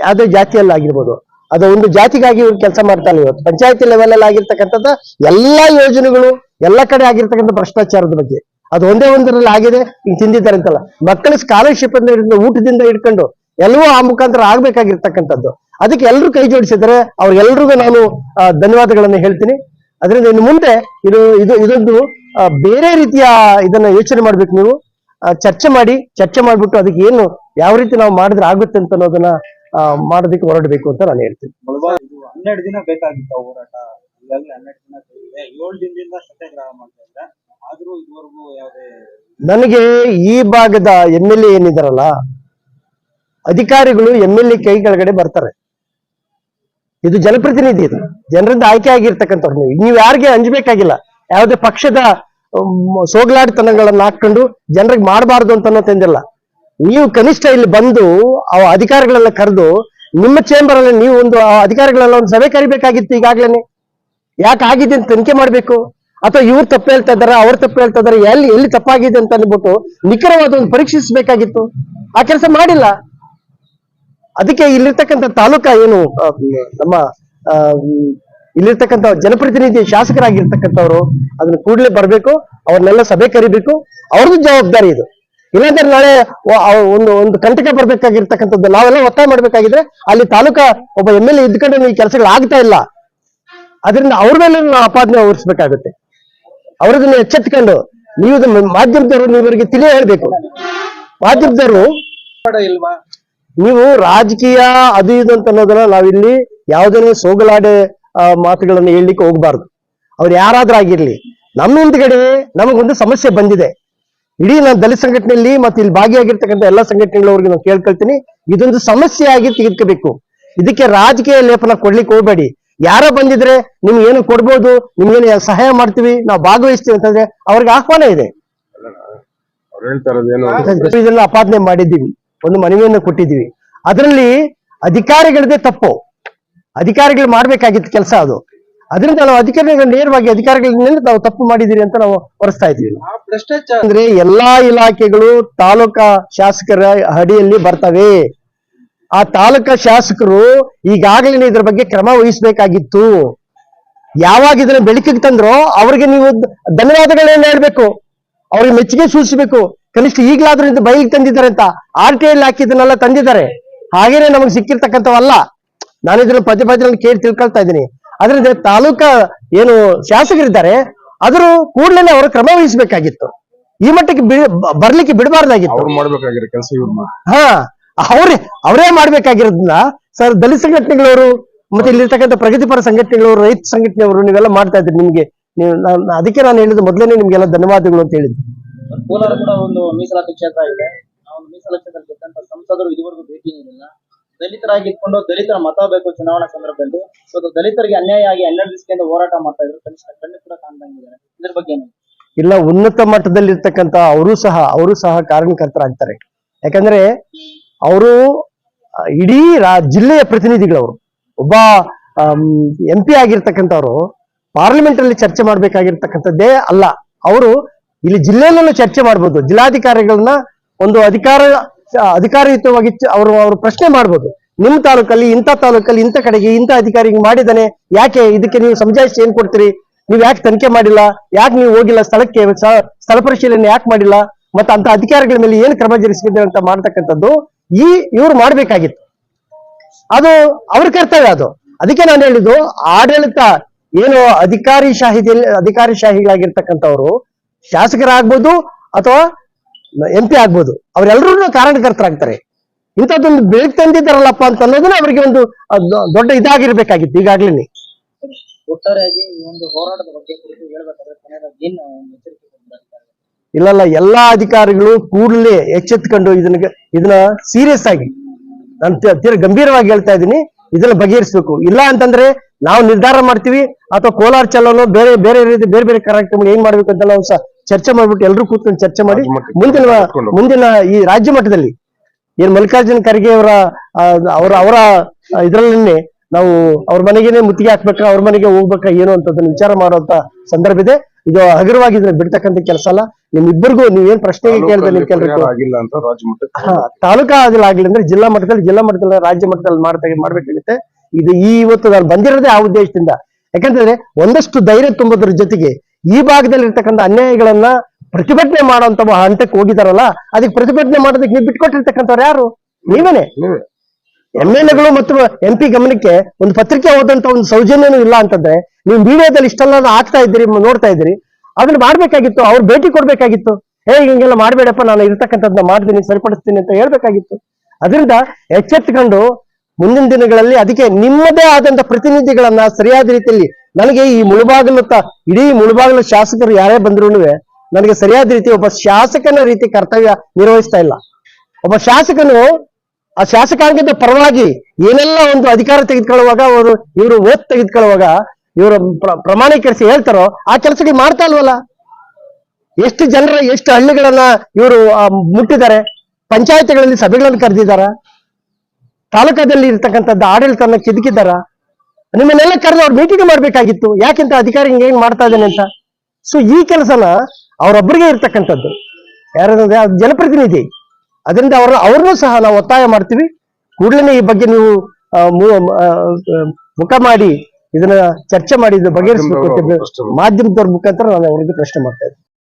ಯಾವುದೇ ಜಾತಿಯಲ್ಲಿ ಆಗಿರ್ಬೋದು ಅದು ಒಂದು ಜಾತಿಗಾಗಿ ಇವ್ರು ಕೆಲಸ ಮಾಡ್ತಾನೆ ಇವತ್ತು. ಪಂಚಾಯತಿ ಲೆವೆಲ್ ಅಲ್ಲಿ ಆಗಿರ್ತಕ್ಕಂಥದ್ದು ಎಲ್ಲಾ ಯೋಜನೆಗಳು ಎಲ್ಲ ಕಡೆ ಆಗಿರ್ತಕ್ಕಂಥ ಭ್ರಷ್ಟಾಚಾರದ ಬಗ್ಗೆ. ಅದು ಒಂದೇ ಒಂದರಲ್ಲಿ ಆಗಿದೆ ಈಗ ತಿಂದಿದ್ದಾರೆ ಅಂತಲ್ಲ. ಮಕ್ಕಳ ಸ್ಕಾಲರ್ಶಿಪ್ ಅಂತ ಊಟದಿಂದ ಹಿಡ್ಕೊಂಡು ಎಲ್ಲವೂ ಆ ಮುಖಾಂತರ ಆಗ್ಬೇಕಾಗಿರ್ತಕ್ಕಂಥದ್ದು. ಅದಕ್ಕೆ ಎಲ್ಲರೂ ಕೈ ಜೋಡಿಸಿದರೆ ಅವ್ರಿಗೆಲ್ರಿಗೂ ನಾನು ಧನ್ಯವಾದಗಳನ್ನು ಹೇಳ್ತೀನಿ. ಅದರಿಂದ ಇನ್ನು ಮುಂದೆ ಇದು ಇದು ಇದೊಂದು ಬೇರೆ ರೀತಿಯ ಇದನ್ನ ಯೋಚನೆ ಮಾಡ್ಬೇಕು ನೀವು. ಚರ್ಚೆ ಮಾಡಿ ಚರ್ಚೆ ಮಾಡ್ಬಿಟ್ಟು ಅದಕ್ಕೆ ಏನು ಯಾವ ರೀತಿ ನಾವು ಮಾಡಿದ್ರೆ ಆಗುತ್ತೆ ಅಂತ ಅನ್ನೋದನ್ನ ಮಾಡೋದಕ್ಕೆ ಹೊರಡಬೇಕು ಅಂತ ನಾನು ಹೇಳ್ತೀನಿ. ಹನ್ನೆರಡು ದಿನ ಬೇಕಾಗಿತ್ತು ಹೋರಾಟ. ಈಗಾಗಲೇ ಹನ್ನೆರಡು ದಿನ ಏಳು ದಿನದಿಂದ ಸತ್ಯಾಗ್ರಹ ಮಾಡ್ತಾ ಇದ್ರೆ ಆದ್ರೂ ಇದುವರೆಗೂ ಯಾವುದೇ ನನಗೆ ಈ ಭಾಗದ ಎಂ ಎಲ್ ಎ ಏನಿದಾರಲ್ಲ ಅಧಿಕಾರಿಗಳು ಎಂ ಎಲ್ ಎ ಕೈ ಕೆಳಗಡೆ ಬರ್ತಾರೆ. ಇದು ಜನಪ್ರತಿನಿಧಿ ಇದು. ಜನರಿಂದ ಆಯ್ಕೆ ಆಗಿರ್ತಕ್ಕಂಥವ್ರು ನೀವು. ನೀವು ಯಾರಿಗೆ ಅಂಜಬೇಕಾಗಿಲ್ಲ. ಯಾವುದೇ ಪಕ್ಷದ ಸೋಗ್ಲಾಡ್ತನಗಳನ್ನು ಹಾಕೊಂಡು ಜನರಿಗೆ ಮಾಡಬಾರ್ದು ಅಂತ ಅನ್ನೋ ತಂದಿಲ್ಲ. ನೀವು ಕನಿಷ್ಠ ಇಲ್ಲಿ ಬಂದು ಆ ಅಧಿಕಾರಿಗಳೆಲ್ಲ ಕರೆದು ನಿಮ್ಮ ಚೇಂಬರ್ ಅಲ್ಲಿ ನೀವು ಒಂದು ಆ ಅಧಿಕಾರಿಗಳೆಲ್ಲ ಒಂದು ಸಭೆ ಕರಿಬೇಕಾಗಿತ್ತು ಈಗಾಗ್ಲೇನೆ. ಯಾಕೆ ಆಗಿದೆ ಅಂತ ತನಿಖೆ ಮಾಡ್ಬೇಕು? ಅಥವಾ ಇವ್ರು ತಪ್ಪು ಹೇಳ್ತಾ ಇದಾರೆ ಅವ್ರು ತಪ್ಪು ಹೇಳ್ತಾ ಇದಾರೆ ಎಲ್ಲಿ ಎಲ್ಲಿ ತಪ್ಪಾಗಿದೆ ಅಂತ ಅಂದ್ಬಿಟ್ಟು ನಿಖರವಾದ ಒಂದು ಪರೀಕ್ಷಿಸಬೇಕಾಗಿತ್ತು. ಆ ಕೆಲಸ ಮಾಡಿಲ್ಲ. ಅದಕ್ಕೆ ಇಲ್ಲಿರ್ತಕ್ಕಂಥ ತಾಲೂಕಾ ಏನು ನಮ್ಮ ಇಲ್ಲಿರ್ತಕ್ಕಂಥ ಜನಪ್ರತಿನಿಧಿ ಶಾಸಕರಾಗಿರ್ತಕ್ಕಂಥವ್ರು ಅದನ್ನ ಕೂಡಲೇ ಬರಬೇಕು, ಅವ್ರನ್ನೆಲ್ಲ ಸಭೆ ಕರಿಬೇಕು, ಅವ್ರದ್ದು ಜವಾಬ್ದಾರಿ ಇದು. ಇಲ್ಲಾಂದ್ರೆ ನಾಳೆ ಒಂದು ಒಂದು ಕಂಟಕ ಬರ್ಬೇಕಾಗಿರ್ತಕ್ಕಂಥದ್ದು, ನಾವೆಲ್ಲ ಒತ್ತಾಯ ಮಾಡ್ಬೇಕಾಗಿದ್ರೆ ಅಲ್ಲಿ ತಾಲೂಕಾ ಒಬ್ಬ ಎಂ ಎಲ್ ಎ ಇದ್ಕೊಂಡು ಈ ಕೆಲಸಗಳು ಆಗ್ತಾ ಇಲ್ಲ. ಅದರಿಂದ ಅವ್ರ ಮೇಲೆ ನಾವು ಆಪಾದನೆ ಹೊರಿಸ್ಬೇಕಾಗುತ್ತೆ. ಅವ್ರದನ್ನ ಎಚ್ಚೆತ್ಕೊಂಡು ನೀವು ಮಾಧ್ಯಮದವರು ನೀವರಿಗೆ ತಿಳಿಯ ತಿಳಿ ಹೇಳ್ಬೇಕು. ಮಾಧ್ಯಮದವರು ನೀವು ರಾಜಕೀಯ ಅದು ಇದು ಅಂತ ಅನ್ನೋದನ್ನ ನಾವಿಲ್ಲಿ ಯಾವುದೇ ಸೋಗಲಾಡೆ ಆ, ಮಾತುಗಳನ್ನ ಹೇಳಲಿಕ್ಕೆ ಹೋಗ್ಬಾರ್ದು. ಅವ್ರು ಯಾರಾದ್ರೂ ಆಗಿರ್ಲಿ ನಮ್ಮ ಹಿಂದ್ಗಡೆ ನಮಗೊಂದು ಸಮಸ್ಯೆ ಬಂದಿದೆ. ಇಡೀ ನಾನು ದಲಿತ ಸಂಘಟನೆಯಲ್ಲಿ ಮತ್ತೆ ಇಲ್ಲಿ ಭಾಗಿಯಾಗಿರ್ತಕ್ಕಂಥ ಎಲ್ಲ ಸಂಘಟನೆಗಳವ್ರಿಗೆ ನಾವು ಕೇಳ್ಕೊಳ್ತೀನಿ ಇದೊಂದು ಸಮಸ್ಯೆ ಆಗಿ ತೆಗೆದುಕೋಬೇಕು. ಇದಕ್ಕೆ ರಾಜಕೀಯ ಲೇಪನ ಕೊಡ್ಲಿಕ್ಕೆ ಹೋಗ್ಬೇಡಿ. ಯಾರ ಬಂದಿದ್ರೆ ನಿಮ್ಗೆ ಏನು ಕೊಡ್ಬೋದು ನಿಮ್ಗೇನು ಸಹಾಯ ಮಾಡ್ತೀವಿ ನಾವು ಭಾಗವಹಿಸ್ತೀವಿ ಅಂತಂದ್ರೆ ಅವ್ರಿಗೆ ಆಹ್ವಾನ ಇದೆ. ಇದನ್ನ ಅಪಾದನೆ ಮಾಡಿದ್ದೀವಿ. ಒಂದು ಮನವಿಯನ್ನು ಕೊಟ್ಟಿದ್ದೀವಿ. ಅದರಲ್ಲಿ ಅಧಿಕಾರಿಗಳದೇ ತಪ್ಪು. ಅಧಿಕಾರಿಗಳು ಮಾಡಬೇಕಾಗಿತ್ತು ಕೆಲಸ ಅದು. ಅದರಿಂದ ನಾವು ಅಧಿಕಾರಿಗಳು ನೇರವಾಗಿ ಅಧಿಕಾರಿಗಳಿಂದ ನಾವು ತಪ್ಪು ಮಾಡಿದಿರಿ ಅಂತ ನಾವು ಹೊರಿಸ್ತಾ ಇದ್ವಿ ಭ್ರಷ್ಟಾಚಾರ ಅಂದ್ರೆ ಎಲ್ಲಾ ಇಲಾಖೆಗಳು ತಾಲೂಕಾ ಶಾಸಕರ ಅಡಿಯಲ್ಲಿ ಬರ್ತವೆ. ಆ ತಾಲೂಕಾ ಶಾಸಕರು ಈಗಾಗಲೇ ಇದ್ರ ಬಗ್ಗೆ ಕ್ರಮ ವಹಿಸಬೇಕಾಗಿತ್ತು. ಯಾವಾಗ ಇದನ್ನ ಬೆಳಕಿಗೆ ತಂದ್ರೋ ಅವ್ರಿಗೆ ನೀವು ಧನ್ಯವಾದಗಳನ್ನ ಹೇಳ್ಬೇಕು. ಅವ್ರಿಗೆ ಮೆಚ್ಚುಗೆ ಸೂಚಿಸಬೇಕು. ಕನಿಷ್ಠ ಈಗಲಾದ್ರೂ ಇದು ಬೈಲಿಗೆ ತಂದಿದ್ದಾರೆ ಅಂತ ಆರ್ ಟಿ ಐ ಹಾಕಿದ್ದನ್ನೆಲ್ಲ ತಂದಿದ್ದಾರೆ. ಹಾಗೇನೆ ನಮಗೆ ಸಿಕ್ಕಿರ್ತಕ್ಕಂಥವಲ್ಲ ನಾನು ಇದನ್ನ ಪದೇ ಪದೇ ಕೇಳಿ ತಿಳ್ಕೊಳ್ತಾ ಇದ್ದೀನಿ. ಅದರಿಂದ ತಾಲೂಕಾ ಏನು ಶಾಸಕರಿದ್ದಾರೆ ಅದ್ರ ಕೂಡಲೇ ಅವರು ಕ್ರಮ ವಹಿಸಬೇಕಾಗಿತ್ತು. ಈ ಮಟ್ಟಕ್ಕೆ ಬರ್ಲಿಕ್ಕೆ ಬಿಡಬಾರ್ದಾಗಿತ್ತು. ಹಾ ಅವರೇ ಅವರೇ ಮಾಡ್ಬೇಕಾಗಿರೋದ್ನ ಸರ್ ದಲಿತ ಸಂಘಟನೆಗಳವರು ಮತ್ತೆ ಇಲ್ಲಿರ್ತಕ್ಕಂಥ ಪ್ರಗತಿಪರ ಸಂಘಟನೆಗಳವರು ರೈತ ಸಂಘಟನೆಯವರು ನೀವೆಲ್ಲ ಮಾಡ್ತಾ ಇದ್ರಿ ನಿಮ್ಗೆ. ನೀವು ಅದಕ್ಕೆ ನಾನು ಹೇಳಿದ್ದು ಮೊದಲನೇ ನಿಮ್ಗೆಲ್ಲ ಧನ್ಯವಾದಗಳು ಅಂತ ಹೇಳಿದ್ದು. ಕೋಲಾರ ಕೂಡ ಒಂದು ಮೀಸಲಾತಿ ಕ್ಷೇತ್ರ ಇದೆ. ಒಂದು ಮೀಸಲಾತಿ ಕ್ಷೇತ್ರದಲ್ಲಿ ಗೆದ್ದಂತ ಸಂಸದರು ಇದುವರೆಗೂ ಭೇಟಿ ನೀಡಿಲ್ಲ. ದಲಿತರಾಗಿ ಇಟ್ಕೊಂಡು ದಲಿತರ ಮತ ಬೇಕು ಚುನಾವಣಾ ಸಂದರ್ಭದಲ್ಲಿ. ಸೊ ದಲಿತರಿಗೆ ಅನ್ಯಾಯ ಆಗಿ ಹನ್ನೆರಡು ಹೋರಾಟ ಮಾಡ್ತಾ ಇದ್ರು ಕನಿಷ್ಠ ಕಣ್ಣು ಕೂಡ ಕಾಣ್ದಂಗಿದ್ದಾರೆ ಇದ್ರ ಬಗ್ಗೆ ಇಲ್ಲ, ಉನ್ನತ ಮಟ್ಟದಲ್ಲಿ ಇರ್ತಕ್ಕಂತ ಅವರು ಸಹ ಅವರು ಸಹ ಕಾರ್ಯಕರ್ತರಾಗ್ತಾರೆ. ಯಾಕಂದ್ರೆ ಅವರು, ಇಡೀ ರಾ- ಜಿಲ್ಲೆಯ ಪ್ರತಿನಿಧಿಗಳವರು, ಒಬ್ಬ ಎಂ ಪಿ ಆಗಿರ್ತಕ್ಕಂಥವ್ರು ಪಾರ್ಲಿಮೆಂಟ್ ಅಲ್ಲಿ ಚರ್ಚೆ ಮಾಡ್ಬೇಕಾಗಿರ್ತಕ್ಕಂಥದ್ದೇ ಅಲ್ಲ. ಅವರು ಇಲ್ಲಿ ಜಿಲ್ಲೆಯಲ್ಲೂ ಚರ್ಚೆ ಮಾಡ್ಬೋದು. ಜಿಲ್ಲಾಧಿಕಾರಿಗಳನ್ನ ಒಂದು ಅಧಿಕಾರ, ಅಧಿಕಾರಯುತವಾಗಿ ಅವರು ಅವರು ಪ್ರಶ್ನೆ ಮಾಡ್ಬೋದು. ನಿಮ್ಮ ತಾಲೂಕಲ್ಲಿ, ಇಂಥ ತಾಲೂಕಲ್ಲಿ, ಇಂಥ ಕಡೆಗೆ ಇಂಥ ಅಧಿಕಾರಿ ಮಾಡಿದಾನೆ ಯಾಕೆ ಇದಕ್ಕೆ ನೀವು ಸಮಜಾಯಿಸಿ ಏನ್ ಕೊಡ್ತೀರಿ? ನೀವು ಯಾಕೆ ತನಿಖೆ ಮಾಡಿಲ್ಲ? ಯಾಕೆ ನೀವು ಹೋಗಿಲ್ಲ ಸ್ಥಳಕ್ಕೆ ಸ್ಥಳ ಪರಿಶೀಲನೆ ಯಾಕೆ ಮಾಡಿಲ್ಲ? ಮತ್ತೆ ಅಂತ ಅಧಿಕಾರಿಗಳ ಮೇಲೆ ಏನು ಕ್ರಮ ಜರುಗಿಸಿದ್ರೆ ಅಂತ ಮಾಡ್ತಕ್ಕಂಥದ್ದು ಈ ಇವ್ರು ಮಾಡ್ಬೇಕಾಗಿತ್ತು. ಅದು ಅವ್ರ ಕರ್ತವ್ಯ ಅದು. ಅದಕ್ಕೆ ನಾನು ಹೇಳಿದ್ದು ಆಡಳಿತ ಏನು ಅಧಿಕಾರಿ ಶಾಹಿದಲ್ಲಿ ಅಧಿಕಾರಿ ಶಾಹಿಗಳಾಗಿರ್ತಕ್ಕಂಥವ್ರು ಶಾಸಕರಾಗ್ಬೋದು ಅಥವಾ ಎಂ ಪಿ ಆಗ್ಬೋದು ಅವರೆಲ್ಲರೂ ಕಾರಣಕರ್ತರಾಗ್ತಾರೆ. ಇಂಥದ್ದೊಂದು ಬೆಳಕು ತಂದಿದ್ದಾರಲ್ಲಪ್ಪ ಅಂತ ಅನ್ನೋದನ್ನ ಅವರಿಗೆ ಒಂದು ದೊಡ್ಡ ಇದಾಗಿರ್ಬೇಕಾಗಿತ್ತು ಈಗಾಗ್ಲೇ ಒಟ್ಟಾರೆಯಾಗಿ ಈ ಒಂದು ಹೋರಾಟದ ಬಗ್ಗೆ ಕುರಿತು ಹೇಳ್ಬೇಕಾದ್ರೆ ಕೊನೆಯದಾಗಿ ಏನು ಒಂದು ಎಚ್ಚರಿಕೆ ಕೊಟ್ಟಿದ್ದಾರೆ ಇಲ್ಲಲ್ಲ ಎಲ್ಲಾ ಅಧಿಕಾರಿಗಳು ಕೂಡಲೇ ಎಚ್ಚೆತ್ಕೊಂಡು ಇದನ್ನ ಇದನ್ನ ಸೀರಿಯಸ್ ಆಗಿ ನಾನು ತೀ- ತೀರಾ ಗಂಭೀರವಾಗಿ ಹೇಳ್ತಾ ಇದ್ದೀನಿ ಇದನ್ನ ಬಗೆಹರಿಸಬೇಕು. ಇಲ್ಲ ಅಂತಂದ್ರೆ ನಾವು ನಿರ್ಧಾರ ಮಾಡ್ತೀವಿ ಅಥವಾ ಕೋಲಾರ ಚಲೋನೋ ಬೇರೆ ಬೇರೆ ರೀತಿ ಬೇರೆ ಬೇರೆ ಕಾರ್ಯಕ್ರಮ ಏನ್ ಮಾಡ್ಬೇಕು ಅಂತ ನಾವು ಸಹ ಚರ್ಚೆ ಮಾಡ್ಬಿಟ್ಟು ಎಲ್ಲರೂ ಕೂತ್ಕೊಂಡು ಚರ್ಚೆ ಮಾಡಿ ಮುಂದಿನ ಮುಂದಿನ ಈ ರಾಜ್ಯ ಮಟ್ಟದಲ್ಲಿ ಏನ್ ಮಲ್ಲಿಕಾರ್ಜುನ ಖರ್ಗೆ ಅವರ ಅವರ ಅವರ ಇದರಲ್ಲೇ ನಾವು ಅವ್ರ ಮನೆಗೇನೆ ಮುತ್ತಿಗೆ ಹಾಕ್ಬೇಕಾ ಅವ್ರ ಮನೆಗೆ ಹೋಗ್ಬೇಕಾ ಏನು ಅಂತದನ್ನ ವಿಚಾರ ಮಾಡುವಂತ ಸಂದರ್ಭ ಇದೆ. ಇದು ಹಗುರವಾಗಿ ಇದನ್ನ ಬಿಡ್ತಕ್ಕಂಥ ಕೆಲಸ ಅಲ್ಲ. ನಿಮ್ಮಿಬ್ಬರಿಗೂ ನೀವೇನ್ ಪ್ರಶ್ನೆಗೆ ಕೇಳಿದ್ರೆ ನೀವು ಅಂತ ತಾಲೂಕಾ ಅದಿಲ್ಲ ಆಗ್ಲಿ ಅಂದ್ರೆ ಜಿಲ್ಲಾ ಮಟ್ಟದಲ್ಲಿ ಜಿಲ್ಲಾ ಮಟ್ಟದಲ್ಲಿ ರಾಜ್ಯ ಮಟ್ಟದಲ್ಲಿ ಮಾಡ್ತಾ ಮಾಡ್ಬೇಕಾಗುತ್ತೆ. ಇದು ಈ ಇವತ್ತು ನಾನು ಬಂದಿರೋದೇ ಆ ಉದ್ದೇಶದಿಂದ. ಯಾಕಂದ್ರೆ ಒಂದಷ್ಟು ಧೈರ್ಯ ತುಂಬೋದ್ರ ಜೊತೆಗೆ ಈ ಭಾಗದಲ್ಲಿ ಇರ್ತಕ್ಕಂಥ ಅನ್ಯಾಯಗಳನ್ನ ಪ್ರತಿಭಟನೆ ಮಾಡುವಂತ ಹಂತಕ್ಕೆ ಹೋಗಿದಾರಲ್ಲ ಅದಕ್ಕೆ ಪ್ರತಿಭಟನೆ ಮಾಡೋದಕ್ಕೆ ನೀವು ಬಿಟ್ಕೊಟ್ಟಿರ್ತಕ್ಕಂಥವ್ರು ಯಾರು? ನೀವೇನೆ? ನೀವೇ. ಎಂ ಎಲ್ ಎಗಳು ಮತ್ತು ಎಂ ಪಿ ಗಮನಕ್ಕೆ ಒಂದು ಪತ್ರಿಕೆ ಹೋದಂತ ಒಂದು ಸೌಜನ್ಯನೂ ಇಲ್ಲ ಅಂತಂದ್ರೆ ನೀವು ಮೀಡಿಯಾದಲ್ಲಿ ಇಷ್ಟೆಲ್ಲ ಹಾಕ್ತಾ ಇದ್ದೀರಿ ನೋಡ್ತಾ ಇದ್ರಿ ಅದನ್ನ ಮಾಡ್ಬೇಕಾಗಿತ್ತು ಅವ್ರು ಭೇಟಿ ಕೊಡ್ಬೇಕಾಗಿತ್ತು. ಹೇ ಹಿಂಗೆಲ್ಲ ಮಾಡ್ಬೇಡಪ್ಪ ನಾನು ಇರ್ತಕ್ಕಂಥದ್ದನ್ನ ಮಾಡ್ತೀನಿ ಸರಿಪಡಿಸ್ತೀನಿ ಅಂತ ಹೇಳ್ಬೇಕಾಗಿತ್ತು. ಅದರಿಂದ ಎಚ್ಚೆತ್ತುಕೊಂಡು ಮುಂದಿನ ದಿನಗಳಲ್ಲಿ ಅದಕ್ಕೆ ನಿಮ್ಮದೇ ಆದಂತ ಪ್ರತಿನಿಧಿಗಳನ್ನ ಸರಿಯಾದ ರೀತಿಯಲ್ಲಿ ನನಗೆ ಈ ಮುಳುಬಾಗಿಲು ಇಡೀ ಮುಳುಬಾಗಿಲು ಶಾಸಕರು ಯಾರೇ ಬಂದ್ರು ನನಗೆ ಸರಿಯಾದ ರೀತಿ ಒಬ್ಬ ಶಾಸಕನ ರೀತಿ ಕರ್ತವ್ಯ ನಿರ್ವಹಿಸ್ತಾ ಇಲ್ಲ. ಒಬ್ಬ ಶಾಸಕನು, ಆ ಶಾಸಕಾಂಗದ ಪರವಾಗಿ ಏನೆಲ್ಲ ಒಂದು ಅಧಿಕಾರ ತೆಗೆದುಕೊಳ್ಳುವಾಗ, ಅವರು ಇವರು ಓದ್ ತೆಗೆದುಕೊಳ್ಳುವಾಗ, ಇವರು ಪ್ರ- ಪ್ರಮಾಣೀಕರಿಸಿ ಹೇಳ್ತಾರೋ, ಆ ಕೆಲಸಕ್ಕೆ ಮಾಡ್ತಾ ಇಲ್ವಲ್ಲ? ಎಷ್ಟು ಜನರ, ಎಷ್ಟು ಹಳ್ಳಿಗಳನ್ನ ಇವರು ಮುಟ್ಟಿದ್ದಾರೆ? ಪಂಚಾಯತ್ಗಳಲ್ಲಿ ಸಭೆಗಳನ್ನು ಕರೆದಿದ್ದಾರ? ತಾಲೂಕದಲ್ಲಿ ಇರ್ತಕ್ಕಂಥದ್ದು ಆಡಳಿತನ ಕೆದಕಿದ್ದಾರ? ನಿಮ್ಮನ್ನೆಲ್ಲ ಕರೆದು ಅವ್ರು ಮೀಟಿಂಗ್ ಮಾಡ್ಬೇಕಾಗಿತ್ತು. ಯಾಕಿಂತ ಅಧಿಕಾರಿ ಹಿಂಗೆ ಹೆಂಗ್ ಮಾಡ್ತಾ ಇದ್ದಾನೆ ಅಂತ. ಸೊ ಈ ಕೆಲಸನ ಅವರೊಬ್ಬರಿಗೆ ಇರ್ತಕ್ಕಂಥದ್ದು. ಯಾರಂದ್ರೆ ಜನಪ್ರತಿನಿಧಿ. ಅದರಿಂದ ಅವ್ರ ಅವ್ರನ್ನೂ ಸಹ ನಾವು ಒತ್ತಾಯ ಮಾಡ್ತೀವಿ. ಕೂಡಲೇ ಈ ಬಗ್ಗೆ ನೀವು ಮುಖ ಮಾಡಿ ಇದನ್ನ ಚರ್ಚೆ ಮಾಡಿ ಇದನ್ನ ಬಗೆಹರಿಸಬೇಕು ಮಾಧ್ಯಮದವ್ರ ಮುಖಾಂತರ ನಾನು ಅವರಿಗೆ ಪ್ರಶ್ನೆ ಮಾಡ್ತಾ ಇದ್ದೀನಿ.